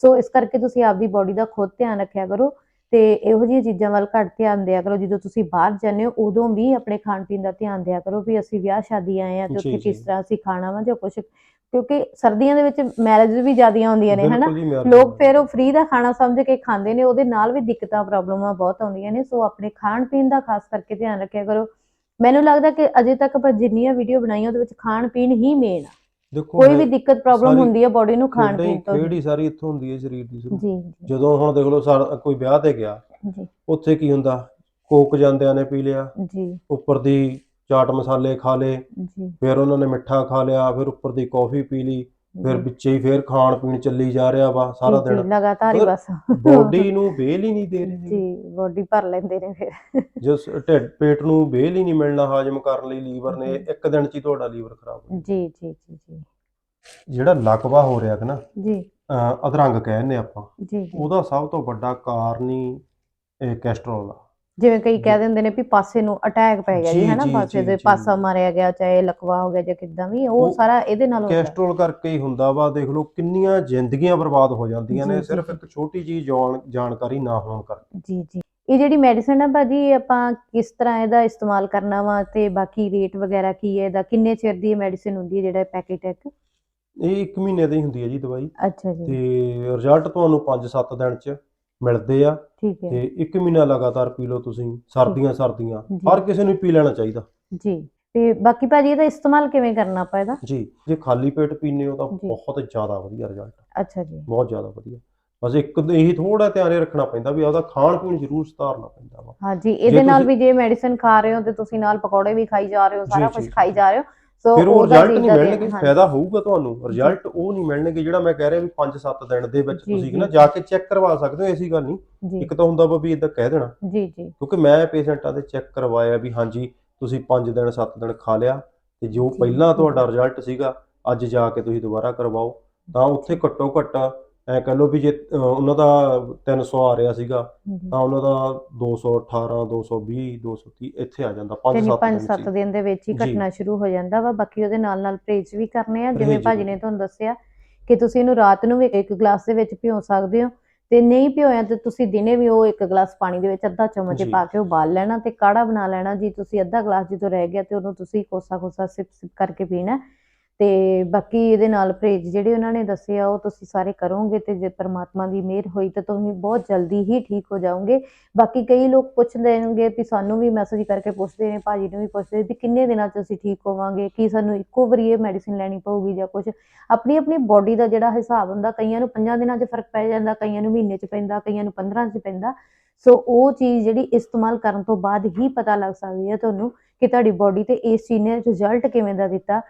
ਸੋ ਇਸ ਕਰਕੇ ਤੁਸੀਂ ਆਪਦੀ ਬਾਡੀ ਦਾ ਖੁਦ ਧਿਆਨ ਰੱਖਿਆ ਕਰੋ ਤੇ ਇਹੋ ਜਿਹੀਆਂ ਚੀਜ਼ਾਂ ਵੱਲ ਘੱਟ ਧਿਆਨ ਦਿਆ ਕਰੋ ਜਦੋਂ ਤੁਸੀਂ ਬਾਹਰ ਜਾਂਦੇ ਹੋ ਉਦੋਂ ਵੀ ਆਪਣੇ ਖਾਣ ਪੀਣ ਦਾ ਧਿਆਨ ਦਿਆ ਕਰੋ ਵੀ ਅਸੀਂ ਵਿਆਹ ਸ਼ਾਦੀ ਆਏ ਆ ਤੇ ਉੱਥੇ ਕਿਸ। ਤਰ੍ਹਾਂ ਅਸੀਂ ਖਾਣਾ ਵਾ ਜਾਂ ਕੁਝ ਕਿਉਂਕਿ ਸਰਦੀਆਂ ਦੇ ਵਿੱਚ ਮੈਰਿਜ ਵੀ ਜ਼ਿਆਦੀਆਂ ਹੁੰਦੀਆਂ ਨੇ ਹਨਾ? ਲੋਕ ਫਿਰ ਉਹ ਫ੍ਰੀ ਦਾ ਖਾਣਾ ਸਮਝ ਕੇ ਖਾਂਦੇ ਨੇ ਉਹਦੇ ਨਾਲ ਵੀ ਦਿੱਕਤਾਂ ਪ੍ਰੋਬਲਮਾਂ ਬਹੁਤ ਆਉਂਦੀਆਂ ਨੇ। ਸੋ ਆਪਣੇ ਖਾਣ ਪੀਣ ਦਾ ਖਾਸ ਕਰਕੇ ਧਿਆਨ ਰੱਖਿਆ ਕਰੋ। ਮੈਨੂੰ ਲੱਗਦਾ ਕਿ ਅਜੇ ਤੱਕ ਆਪਾਂ ਜਿੰਨੀਆਂ ਵੀਡੀਓ ਬਣਾਈਆਂ ਉਹਦੇ ਵਿੱਚ ਖਾਣ ਪੀਣ ਹੀ ਮੇਨ ਆ। ਦੇਖੋ ਕੋਈ ਵੀ ਦਿੱਕਤ ਪ੍ਰੋਬਲਮ ਹੁੰਦੀ ਹੈ ਬਾਡੀ ਨੂੰ ਖਾਣ ਪੀਣ ਤੋਂ। ਹੀ ਸਾਰੀ ਇੱਥੋਂ ਹੁੰਦੀ ਹੈ ਸਰੀਰ ਦੀ ਸ਼ੁਰੂ। ਜਦੋਂ ਹੁਣ ਦੇਖ ਲਓ ਕੋਈ ਵਿਆਹ ਤੇ ਗਿਆ ਜੀ। ਉੱਥੇ ਕੀ ਹੁੰਦਾ? ਕੋਕ ਜਾਂਦਿਆਂ ਨੇ ਪੀ ਲਿਆ ਜੀ। ਉੱਪਰ ਦੀ ਚਾਟ ਮਸਾਲੇ ਖਾ ਲਏ ਜੀ। ਫਿਰ ਉਹਨਾਂ ਨੇ ਮਿੱਠਾ ਖਾ ਲਿਆ ਫਿਰ ਉੱਪਰ ਦੀ ਕੌਫੀ ਪੀ ਲਈ ਫਿਰ ਵਿੱਚੇ ਹੀ ਫਿਰ ਖਾਣ ਪੀਣ ਚੱਲੀ ਜਾ ਰਿਹਾ ਵਾ ਸਾਰਾ ਜੀ, ਦਿਨ। ਲਗਾਤਾਰ ਹੀ ਬਸ। ਬੋਡੀ ਨੂੰ ਵੇਲ ਹੀ ਨਹੀਂ ਦੇ ਰਹੇ ਜੀ ਬਾਡੀ ਭਰ ਲੈਂਦੇ ਨੇ ਫਿਰ। ਜਿਸ ਢਿੱਡ ਪੇਟ ਨੂੰ ਵੇਲ ਹੀ ਨਹੀਂ ਮਿਲਣਾ ਹਾਜ਼ਮ ਕਰਨ ਲਈ ਲੀਵਰ ਨੇ। ਇੱਕ ਦਿਨ ਚ ਹੀ ਤੁਹਾਡਾ ਲੀਵਰ ਖਰਾਬ ਹੋ ਜੀ ਜੀ ਜੀ ਜੀ। ਜਿਹੜਾ ਲਕਵਾ ਹੋ ਰਿਹਾ ਕਿ ਨਾ ਜੀ। ਅਹ ਅਧਰੰਗ ਕਹਿੰਦੇ ਆਪਾਂ ਜੀ ਜੀ। ਉਹਦਾ ਸਭ ਤੋਂ ਵੱਡਾ ਕਾਰਨ ਹੀ ਇਹ ਕੈਸਟਰੋਲ ਆ। ਜਿਵੇਂ ਕਈ ਕਹਿ ਦਿੰਦੇ ਨੇ ਵੀ ਪਾਸੇ ਨੂੰ ਅਟੈਕ ਪੈ ਗਿਆ ਜੀ ਜੀ, ਹਨਾ? ਜੀ, ਪਾਸੇ ਜੀ, ਦੇ ਜੀ। ਪਾਸਾ ਮਾਰਿਆ ਗਿਆ ਚਾਹੇ ਲਕਵਾ ਹੋ ਗਿਆ ਜਾਂ ਕਿੱਦਾਂ ਵੀ ਉਹ ਉਹ ਸਾਰਾ ਇਹਦੇ ਨਾਲ ਹੁੰਦਾ। ਕੈਸਟਰੋਲ ਕਰਕੇ ਹੀ ਹੁੰਦਾ ਵਾ ਦੇਖ ਲਓ ਕਿੰਨੀਆਂ ਜ਼ਿੰਦਗੀਆਂ ਬਰਬਾਦ ਹੋ ਜਾਂਦੀਆਂ ਜੀ, ਨੇ ਜੀ, ਸਿਰਫ ਜੀ। ਇੱਕ ਛੋਟੀ ਜੀ ਜਾਣ ਜਾਣਕਾਰੀ ਨਾ ਹੋਣ ਕਰਕੇ। ਜੀ ਜੀ। ਇਹ ਜਿਹੜੀ ਮੈਡੀਸਨ ਹੈ ਭਾਜੀ ਇਹ ਆਪਾਂ ਕਿਸ ਤਰ੍ਹਾਂ ਇਹਦਾ ਇਸਤੇਮਾਲ ਕਰਨਾ ਵਾ ਤੇ ਬਾਕੀ ਰੇਟ ਵਗੈਰਾ ਕੀ ਹੈ ਇਹਦਾ ਕਿੰਨੇ ਚਿਰ ਦੀ ਮੈਡੀਸਨ ਹੁੰਦੀ ਹੈ ਜਿਹੜਾ ਪੈਕੇਟ ਇੱਕ? ਇਹ 1 ਮਹੀਨੇ ਦੀ ਹੁੰਦੀ ਹੈ ਜੀ ਦਵਾਈ। ਅੱਛਾ ਜੀ। ਤੇ ਰਿਜ਼ਲਟ ਤੁਹਾਨੂੰ 5-7 ਦਿਨ ਚ ਮਿਲਦੇ ਆ ਠੀਕ ਹੈ। ਤੇ 1 ਮਹੀਨਾ ਲਗਾਤਾਰ ਪੀ ਲਓ ਤੁਸੀਂ ਸਰਦੀਆਂ ਸਰਦੀਆਂ। ਜੀ। ਹਰ ਕਿਸੇ ਨੂੰ ਪੀ ਲੈਣਾ ਚਾਹੀਦਾ। ਜੀ। ਤੇ ਬਾਕੀ ਭਾਜੀ ਇਹਦਾ ਇਸਤੇਮਾਲ ਕਿਵੇਂ ਕਰਨਾ ਆਪਾਂ ਇਹਦਾ? ਜੀ ਜੇ ਖਾਲੀ ਪੇਟ ਪੀਨੇ ਹੋ ਤਾਂ ਜੀ। ਬਹੁਤ ਜ਼ਿਆਦਾ ਵਧੀਆ ਰਿਜ਼ਲਟ ਅੱਛਾ ਜੀ। ਬਹੁਤ ਜ਼ਿਆਦਾ ਵਧੀਆ। ਬਸ ਇੱਕ ਇਹੀ ਥੋੜਾ ਧਿਆਨ ਰੱਖਣਾ ਪੈਂਦਾ ਵੀ ਆਪਦਾ ਖਾਣ ਪੀਣ ਜ਼ਰੂਰ ਸੁਧਾਰਨਾ ਪੈਂਦਾ ਵਾ। ਹਾਂ ਜੀ ਇਹਦੇ ਨਾਲ ਤੁਸੀਂ- ਵੀ ਜੇ ਮੈਡੀਸਨ ਖਾ ਰਹੇ ਹੋ ਤੇ ਤੁਸੀਂ ਨਾਲ ਪਕੌੜੇ ਵੀ ਖਾਈ ਜਾ ਰਹੇ ਹੋ ਸਾਰਾ ਜੀ, ਕੁਝ ਜੀ, ਖਾਈ। ਜਾ ਰਹੇ ਹੋ ਸੋ ਫਿਰ ਉਹ ਰਿਜ਼ਲਟ ਨਹੀਂ ਮਿਲਣਗੇ ਫਾਇਦਾ ਹੋਊਗਾ ਤੁਹਾਨੂੰ। ਰਿਜ਼ਲਟ ਉਹ ਨਹੀਂ ਮਿਲਣਗੇ ਜਿਹੜਾ ਮੈਂ ਕਹਿ ਰਿਹਾ ਵੀ 5-7 ਦਿਨ ਦੇ ਵਿੱਚ ਤੁਸੀਂ ਨਾ ਜੀ। ਕੇ ਚੈੱਕ ਕਰਵਾ ਸਕਦੇ ਹੋ ਐਸੀ ਗੱਲ ਨਹੀਂ। ਇੱਕ ਤਾਂ ਹੁੰਦਾ ਵਾ ਇਦਾਂ ਕਹਿ ਦੇਣਾ। ਜੀ ਜੀ। ਕਿਉਂਕਿ ਮੈਂ ਪੇਸ਼ੈਂਟਾਂ ਦੇ ਚੈੱਕ ਕਰਵਾਇਆ ਵੀ ਹਾਂਜੀ ਤੁਸੀਂ 5 ਦਿਨ 7 ਦਿਨ ਖਾ ਲਿਆ ਤੇ ਜੋ ਪਹਿਲਾਂ। ਤੁਹਾਡਾ ਰਿਜ਼ਲਟ ਸੀਗਾ ਅੱਜ ਜਾ ਕੇ ਤੁਸੀਂ ਦੁਬਾਰਾ ਕਰਵਾਓ। ਤਾਂ ਉੱਥੇ ਘੱਟੋ ਘੱਟ ਐ ਕਹ ਲਓ ਵੀ ਜੇ ਅ, ਉਹਨਾਂ ਦਾ 300 ਆ ਰਿਹਾ ਸੀਗਾ। ਤਾਂ ਉਹਨਾਂ ਦਾ 218 220 230 ਇੱਥੇ ਆ ਜਾਂਦਾ 5 ਯਾਨੀ 7 ਦਿਨ 5-7 ਚ ਦਿਨ ਦੇ ਵਿੱਚ ਹੀ ਜੀ। ਸ਼ੁਰੂ ਹੋ ਜਾਂਦਾ ਵਾ ਬਾਕੀ ਉਹਦੇ ਨਾਲ ਨਾਲ ਪਰਹੇਜ਼ ਵੀ ਕਰਨੇ ਆ ਜਿਵੇਂ ਪਰਹੇਜ਼ ਭਾਜੀ। ਨੇ ਤੁਹਾਨੂੰ ਦੱਸਿਆ ਕਿ ਤੁਸੀਂ ਇਹਨੂੰ ਰਾਤ ਨੂੰ ਵੀ ਇੱਕ ਗਲਾਸ ਦੇ ਵਿੱਚ ਭਿਓ ਸਕਦੇ ਹੋ ਤੇ ਨਹੀਂ ਭਿਓਇਆ ਤੇ ਤੁਸੀਂ ਦਿਨੇ ਵੀ ਉਹ ਇੱਕ ਗਲਾਸ ਪਾਣੀ ਦੇ ਵਿੱਚ ਅੱਧਾ ਚਮਚ ਜੀ। ਪਾ ਕੇ ਉਬਾਲ ਲੈਣਾ ਤੇ ਕਾੜਾ ਬਣਾ ਲੈਣਾ ਜੀ ਤੁਸੀਂ ਅੱਧਾ ਗਲਾਸ ਜਦੋਂ ਰਹਿ ਗਿਆ ਤੇ ਉਹਨੂੰ ਤੁਸੀਂ ਕੋਸਾ ਕੋਸਾ ਸਿਪ ਸਿਪ ਕਰਕੇ ਪੀਣਾ ਤੇ ਬਾਕੀ ਇਹਦੇ ਨਾਲ ਪਰਹੇਜ਼ ਜਿਹੜੇ ਉਹਨਾਂ ਨੇ ਦੱਸਿਆ ਉਹ ਤੁਸੀਂ ਸਾਰੇ ਕਰੋਗੇ ਤੇ ਜੇ ਪਰਮਾਤਮਾ ਦੀ ਮਿਹਰ ਹੋਈ ਤਾਂ ਤੁਸੀਂ ਬਹੁਤ ਜਲਦੀ ਹੀ ਠੀਕ ਹੋ ਜਾਓਗੇ। ਬਾਕੀ ਕਈ ਲੋਕ ਪੁੱਛਦੇ ਨੇਗੇ ਵੀ ਸਾਨੂੰ ਵੀ ਮੈਸੇਜ ਕਰਕੇ ਪੁੱਛਦੇ ਨੇ, ਭਾਜੀ ਨੂੰ ਵੀ ਪੁੱਛਦੇ ਵੀ ਕਿੰਨੇ ਦਿਨਾਂ 'ਚ ਅਸੀਂ ਠੀਕ ਹੋਵਾਂਗੇ, ਕੀ ਸਾਨੂੰ ਇੱਕੋ ਵਾਰੀ ਇਹ ਮੈਡੀਸਿਨ ਲੈਣੀ ਪਊਗੀ ਜਾਂ ਕੁਝ ਆਪਣੀ ਆਪਣੀ ਬੋਡੀ ਦਾ ਜਿਹੜਾ ਹਿਸਾਬ ਹੁੰਦਾ, ਕਈਆਂ ਨੂੰ 5 ਦਿਨਾਂ 'ਚ ਫ਼ਰਕ ਪੈ ਜਾਂਦਾ, ਕਈਆਂ ਨੂੰ ਮਹੀਨੇ 'ਚ ਪੈਂਦਾ, ਕਈਆਂ ਨੂੰ 15 'ਚ ਪੈਂਦਾ। ਸੋ ਉਹ ਚੀਜ਼ ਜਿਹੜੀ ਇਸਤੇਮਾਲ ਕਰਨ ਤੋਂ ਬਾਅਦ ਹੀ ਪਤਾ ਲੱਗ ਸਕਦੀ ਹੈ ਤੁਹਾਨੂੰ ਕਿ ਤੁਹਾਡੀ ਬੋਡੀ ਤੇ ਇਸ ਚੀਜ਼ ਨੇ ਰਿਜ਼ਲਟ ਕਿਵੇਂ ਦਾ ਦਿੱਤਾ।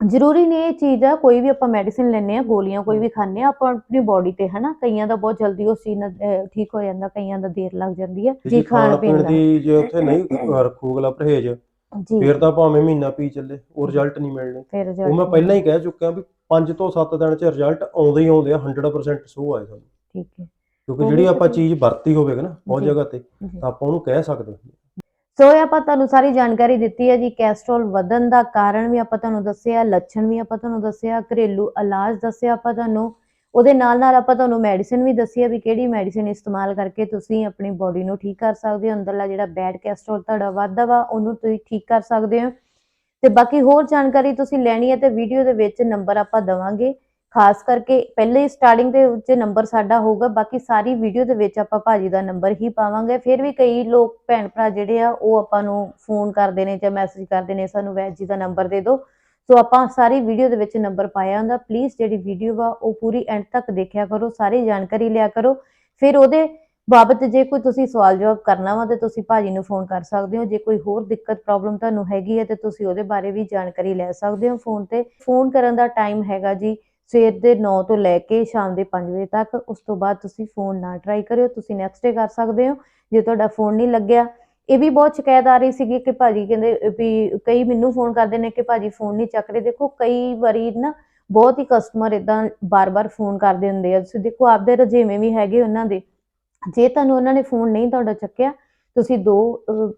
ਜ਼ਰੂਰੀ ਨਹੀਂ ਇਹ ਚੀਜ਼ ਆ ਕੋਈ ਵੀ ਆਪਾਂ ਮੈਡੀਸਿਨ ਲੈਂਦੇ ਆ ਗੋਲੀਆਂ ਕੋਈ ਵੀ ਖਾਂਦੇ ਆ ਆਪਾਂ ਆਪਣੀ ਬੋਡੀ ਤੇ ਹਨਾ ਕਈਆਂ ਦਾ ਬਹੁਤ ਜਲਦੀ ਉਸ ਚੀਜ਼ ਨਾਲ ਅਹ, ਠੀਕ ਹੋ ਜਾਂਦਾ ਕਈਆਂ ਦਾ ਦੇਰ ਲੱਗ ਜਾਂਦੀ ਹੈ ਜੀ ਖਾਣ ਪੀਣ ਦੀ। ਜੇ ਉੱਥੇ ਨਹੀਂ ਰੱਖੂ ਅਗਲਾ ਪਰਹੇਜ਼ ਜੀ। ਫਿਰ ਤਾਂ ਭਾਵੇਂ ਮਹੀਨਾ ਪੀ ਚੱਲੇ ਉਹ ਰਿਜ਼ਲਟ ਨਹੀਂ ਮਿਲਣੇ। ਫਿਰ ਉਹ ਮੈਂ ਪਹਿਲਾਂ ਹੀ ਕਹਿ ਚੁੱਕਿਆ ਵੀ 5 ਤੋਂ 7 ਦਿਨ ਚ ਰਿਜ਼ਲਟ ਆਉਂਦੇ ਹੀ ਆਉਂਦੇ ਆ 100% ਸੋ ਆਏ ਸਾਨੂੰ। ਠੀਕ ਹੈ। ਕਿਉਂਕਿ ਉਹ ਜਿਹੜੀ ਵੀ ਆਪਾਂ ਚੀਜ਼ ਵਰਤੀ ਹੋਵੇਗਾ ਨਾ ਬਹੁਤ ਜੀ। ਜਗ੍ਹਾ ਤੇ ਜੀ। ਤਾਂ ਆਪਾਂ ਉਹਨੂੰ ਕਹਿ ਸਕਦੇ ਹਾਂ। ਸੋ ਇਹ ਆਪਾਂ ਤੁਹਾਨੂੰ ਸਾਰੀ ਜਾਣਕਾਰੀ ਦਿੱਤੀ ਹੈ ਜੀ ਕੈਸਟਰੋਲ ਵਧਣ ਦਾ ਕਾਰਨ ਵੀ ਆਪਾਂ ਤੁਹਾਨੂੰ ਦੱਸਿਆ, ਲੱਛਣ ਵੀ ਆਪਾਂ ਤੁਹਾਨੂੰ ਦੱਸਿਆ, ਘਰੇਲੂ ਇਲਾਜ ਦੱਸਿਆ ਆਪਾਂ ਤੁਹਾਨੂੰ। ਉਹਦੇ ਨਾਲ ਨਾਲ ਆਪਾਂ ਤੁਹਾਨੂੰ ਮੈਡੀਸਿਨ ਵੀ ਦੱਸੀ ਆ ਵੀ ਕਿਹੜੀ ਮੈਡੀਸਿਨ ਇਸਤੇਮਾਲ ਕਰਕੇ ਤੁਸੀਂ ਆਪਣੀ ਬੋਡੀ ਨੂੰ ਠੀਕ ਕਰ ਸਕਦੇ ਹੋ। ਅੰਦਰਲਾ ਜਿਹੜਾ ਬੈਡ ਕੈਸਟਰੋਲ ਤੁਹਾਡਾ ਵੱਧਦਾ ਵਾ, ਉਹਨੂੰ ਤੁਸੀਂ ਠੀਕ ਕਰ ਸਕਦੇ ਹੋ। ਤੇ ਬਾਕੀ ਹੋਰ ਜਾਣਕਾਰੀ ਤੁਸੀਂ ਲੈਣੀ ਹੈ ਤੇ ਵੀਡੀਓ ਦੇ ਵਿੱਚ ਨੰਬਰ ਆਪਾਂ ਦਵਾਂਗੇ। ਖਾਸ ਕਰਕੇ ਪਹਿਲੇ ਸਟਾਰਟਿੰਗ ਦੇ ਵਿੱਚ ਨੰਬਰ ਸਾਡਾ ਹੋਊਗਾ, ਬਾਕੀ ਸਾਰੀ ਵੀਡੀਓ ਦੇ ਵਿੱਚ ਆਪਾਂ ਭਾਜੀ ਦਾ ਨੰਬਰ ਹੀ ਪਾਵਾਂਗੇ। ਫਿਰ ਵੀ ਕਈ ਲੋਕ ਭੈਣ ਭਰਾ ਜਿਹੜੇ ਆ, ਉਹ ਆਪਾਂ ਨੂੰ ਫੋਨ ਕਰਦੇ ਨੇ ਜਾਂ ਮੈਸੇਜ ਕਰਦੇ ਨੇ, ਸਾਨੂੰ ਵੈਦ ਜੀ ਦਾ ਨੰਬਰ ਦੇ ਦਿਓ ਸੋ ਆਪਾਂ ਸਾਰੀ ਵੀਡੀਓ ਦੇ ਵਿੱਚ ਨੰਬਰ ਪਾਇਆ ਹੁੰਦਾ। ਪਲੀਜ਼ ਜਿਹੜੀ ਵੀਡੀਓ ਵਾ, ਉਹ ਪੂਰੀ ਐਂਡ ਤੱਕ ਦੇਖਿਆ ਕਰੋ, ਸਾਰੀ ਜਾਣਕਾਰੀ ਲਿਆ ਕਰੋ। ਫਿਰ ਉਹਦੇ ਬਾਬਤ ਜੇ ਕੋਈ ਤੁਸੀਂ ਸਵਾਲ ਜਵਾਬ ਕਰਨਾ ਵਾ, ਤੇ ਤੁਸੀਂ ਭਾਜੀ ਨੂੰ ਫੋਨ ਕਰ ਸਕਦੇ ਹੋ। ਜੇ ਕੋਈ ਹੋਰ ਦਿੱਕਤ ਪ੍ਰੋਬਲਮ ਤੁਹਾਨੂੰ ਹੈਗੀ ਹੈ, ਤੇ ਤੁਸੀਂ ਉਹਦੇ ਬਾਰੇ ਵੀ ਜਾਣਕਾਰੀ ਲੈ ਸਕਦੇ ਹੋ ਫੋਨ ਤੇ। ਫੋਨ ਕਰਨ ਦਾ ਟਾਈਮ ਹੈਗਾ ਜੀ ਸਵੇਰ ਦੇ 9 ਤੋਂ ਲੈ ਕੇ ਸ਼ਾਮ ਦੇ 5 ਵਜੇ ਤੱਕ, ਉਸ ਤੋਂ ਬਾਅਦ ਤੁਸੀਂ ਫੋਨ ਨਾ ਟਰਾਈ ਕਰਿਓ, ਤੁਸੀਂ ਨੈਕਸਟ ਡੇ ਕਰ ਸਕਦੇ ਹੋ। ਜੇ ਤੁਹਾਡਾ ਫੋਨ ਨਹੀਂ ਲੱਗਿਆ, ਇਹ ਵੀ ਬਹੁਤ ਸ਼ਿਕਾਇਤ ਆ ਰਹੀ ਸੀਗੀ ਕਿ ਭਾਜੀ ਕਹਿੰਦੇ ਵੀ ਕਈ ਮੈਨੂੰ ਫੋਨ ਕਰਦੇ ਨੇ ਕਿ ਭਾਜੀ ਫੋਨ ਨਹੀਂ ਚੱਕ ਰਹੇ। ਦੇਖੋ, ਕਈ ਵਾਰੀ ਨਾ ਬਹੁਤ ਹੀ ਕਸਟਮਰ ਇਦਾਂ ਬਾਰ-ਬਾਰ ਫੋਨ ਕਰਦੇ ਹੁੰਦੇ ਆ। ਤੁਸੀਂ ਦੇਖੋ, ਆਪਦੇ ਰਜੇਵੇਂ ਵੀ ਹੈਗੇ ਉਹਨਾਂ ਦੇ। ਜੇ ਤੁਹਾਨੂੰ ਉਹਨਾਂ ਨੇ ਫੋਨ ਨਹੀਂ ਤੁਹਾਡਾ ਚੱਕਿਆ ਤੁਸੀਂ ਦੋ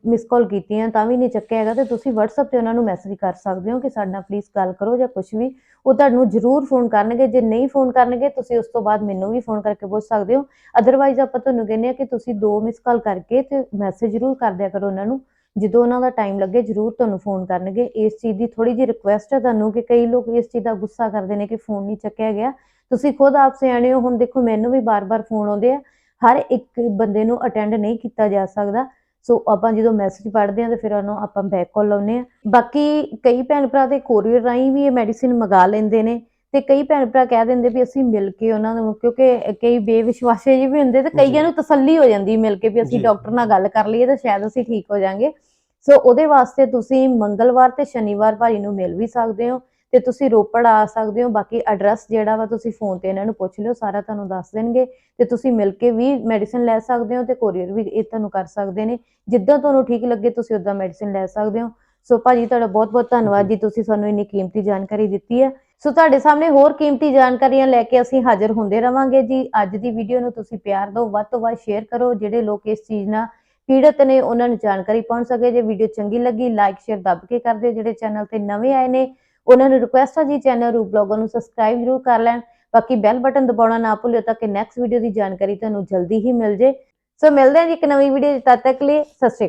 ਮਿਸ ਕਾਲ ਕੀਤੀਆਂ ਤਾਂ ਵੀ ਨਹੀਂ ਚੱਕਿਆ ਹੈਗਾ ਤੇ ਤੁਸੀਂ WhatsApp ਤੇ ਉਹਨਾਂ ਨੂੰ ਮੈਸੇਜ ਕਰ ਸਕਦੇ ਹੋ ਕਿ ਸਾਡੇ ਨਾਲ ਪਲੀਜ਼ ਗੱਲ ਕਰੋ ਜਾਂ ਕੁਝ ਵੀ। ਉਹ ਤੁਹਾਨੂੰ ਜ਼ਰੂਰ ਫੋਨ ਕਰਨਗੇ, ਜੇ ਨਹੀਂ ਫੋਨ ਕਰਨਗੇ ਤੁਸੀਂ ਉਸ ਤੋਂ ਬਾਅਦ ਮੈਨੂੰ ਵੀ ਫੋਨ ਕਰਕੇ ਪੁੱਛ ਸਕਦੇ ਹੋ। ਅਦਰਵਾਈਜ਼ ਆਪਾਂ ਤੁਹਾਨੂੰ ਕਹਿੰਦੇ ਆ ਕਿ ਤੁਸੀਂ ਦੋ ਮਿਸ ਕਾਲ ਕਰਕੇ ਤੇ ਮੈਸੇਜ ਜ਼ਰੂਰ ਕਰ ਦਿਆ ਕਰੋ ਉਹਨਾਂ ਨੂੰ। ਜਦੋਂ ਉਹਨਾਂ ਦਾ ਟਾਈਮ ਲੱਗੇ ਜ਼ਰੂਰ ਤੁਹਾਨੂੰ ਫੋਨ ਕਰਨਗੇ। ਇਸ ਚੀਜ਼ ਦੀ ਥੋੜੀ ਜਿਹੀ ਰਿਕੁਐਸਟ ਹੈ ਤੁਹਾਨੂੰ ਕਿ ਕਈ ਲੋਕ ਇਸ ਚੀਜ਼ ਦਾ ਗੁੱਸਾ ਕਰਦੇ ਨੇ ਕਿ ਫੋਨ ਨਹੀਂ ਚੱਕਿਆ ਗਿਆ। ਤੁਸੀਂ ਖੁਦ ਆਪ ਸਿਆਣੇ ਹੋ, ਹੁਣ ਦੇਖੋ ਮੈਨੂੰ ਵੀ ਬਾਰ-ਬਾਰ ਫੋਨ ਆਉਂਦੇ ਆ। ਹਰ ਇੱਕ ਬੰਦੇ ਨੂੰ ਅਟੈਂਡ ਨਹੀਂ ਕੀਤਾ ਜਾ ਸਕਦਾ ਸੋ ਆਪਾਂ ਜਦੋਂ ਮੈਸੇਜ ਪੜ੍ਹਦੇ ਆ ਤੇ ਫਿਰ ਉਹਨੂੰ ਆਪਾਂ ਬੈਕ ਕਾਲ ਲਾਉਂਦੇ ਆ ਬਾਕੀ ਕਈ ਭੈਣ ਭਰਾ ਤੇ ਕੋਰੀਅਰ ਰਾਹੀਂ ਵੀ ਇਹ ਮੈਡੀਸਿਨ ਮੰਗਾ ਲੈਂਦੇ ਨੇ ਤੇ ਕਈ ਭੈਣ ਭਰਾ ਕਹਿ ਦਿੰਦੇ ਵੀ ਅਸੀਂ ਮਿਲ ਕੇ ਉਹਨਾਂ ਨੂੰ ਕਿਉਂਕਿ ਕਈ ਬੇਵਿਸ਼ਵਾਸੇ ਜਿਹੇ ਵੀ ਹੁੰਦੇ ਤੇ ਕਈਆਂ ਜੀ। ਨੂੰ ਤਸੱਲੀ ਹੋ ਜਾਂਦੀ ਮਿਲ ਕੇ ਵੀ ਅਸੀਂ ਜੀ। ਡਾਕਟਰ ਨਾਲ ਗੱਲ ਕਰ ਲਈਏ ਤਾਂ ਸ਼ਾਇਦ ਅਸੀਂ ਠੀਕ ਹੋ ਜਾਾਂਗੇ ਸੋ ਉਹਦੇ ਵਾਸਤੇ ਤੁਸੀਂ ਮੰਗਲਵਾਰ ਤੇ ਸ਼ਨੀਵਾਰ ਭਾਜੀ ਨੂੰ ਮਿਲ ਵੀ ਸਕਦੇ ਹੋ ਤੇ ਤੁਸੀਂ ਰੋਪੜ ਆ ਸਕਦੇ ਹੋ। ਬਾਕੀ ਐਡਰੈਸ ਜਿਹੜਾ ਵਾ ਤੁਸੀਂ ਫੋਨ ਤੇ ਇਹਨਾਂ ਨੂੰ ਪੁੱਛ ਲਿਓ ਸਾਰਾ ਤੁਹਾਨੂੰ ਦੱਸ ਦੇਣਗੇ। ਤੇ ਤੁਸੀਂ ਮਿਲ ਕੇ ਵੀ ਮੈਡੀਸਿਨ ਲੈ ਸਕਦੇ ਹੋ ਤੇ ਕੋਰੀਅਰ ਵੀ ਇਹ ਤੁਹਾਨੂੰ ਕਰ ਸਕਦੇ ਨੇ। ਜਿੱਦਾਂ ਤੁਹਾਨੂੰ ਠੀਕ ਲੱਗੇ ਤੁਸੀਂ ਉਦਾਂ ਮੈਡੀਸਿਨ ਲੈ ਸਕਦੇ ਹੋ। ਸੋ ਭਾਜੀ ਤੁਹਾਡਾ ਬਹੁਤ ਬਹੁਤ ਧੰਨਵਾਦ ਜੀ। ਤੁਸੀਂ ਸਾਨੂੰ ਇੰਨੀ ਕੀਮਤੀ ਜਾਣਕਾਰੀ ਦਿੱਤੀ ਹੈ। ਸੋ ਤੁਹਾਡੇ ਸਾਹਮਣੇ ਹੋਰ ਕੀਮਤੀ ਜਾਣਕਾਰੀਆਂ ਲੈ ਕੇ ਅਸੀਂ ਹਾਜ਼ਰ ਹੁੰਦੇ ਰਵਾਂਗੇ ਜੀ। ਅੱਜ ਦੀ ਵੀਡੀਓ ਨੂੰ ਤੁਸੀਂ ਪਿਆਰ ਦਿਓ ਵੱਧ ਤੋਂ ਵੱਧ ਸ਼ੇਅਰ ਕਰੋ। ਜਿਹੜੇ ਲੋਕ ਇਸ ਚੀਜ਼ ਨਾਲ ਪੀੜਤ ਨੇ ਉਹਨਾਂ ਨੂੰ ਜਾਣਕਾਰੀ ਪਹੁੰਚ ਸਕੇ। ਜੇ ਵੀਡੀਓ ਚੰਗੀ ਲੱਗੀ ਲਾਈਕ ਸ਼ੇਅਰ ਦੱਬ ਕੇ ਕਰ ਦਿਓ। ਜਿਹੜੇ ਚੈਨਲ ਤੇ ਨਵੇਂ ਆਏ ਨੇ ਉਹਨਾਂ ਨੂੰ ਰਿਕੁਐਸਟ ਹੈ ਜੀ ਚੈਨਲ ਰੂ ਬਲੌਗਰ ਨੂੰ ਸਬਸਕ੍ਰਾਈਬ ਜ਼ਰੂਰ ਕਰ ਲੈਣ। ਬਾਕੀ ਬੈਲ ਬਟਨ ਦਬਾਉਣਾ ਨਾ ਭੁੱਲਿਓ ਤਾਂ ਕਿ ਨੈਕਸਟ ਵੀਡੀਓ ਦੀ ਜਾਣਕਾਰੀ ਤੁਹਾਨੂੰ ਜਲਦੀ ਹੀ ਮਿਲ ਜੇ। ਸੋ ਮਿਲਦੇ ਹਾਂ ਜੀ ਇੱਕ ਨਵੀਂ ਵੀਡੀਓ ਤਦ ਤੱਕ ਲਈ, ਸਤਿ ਸ਼੍ਰੀ ਅਕਾਲ।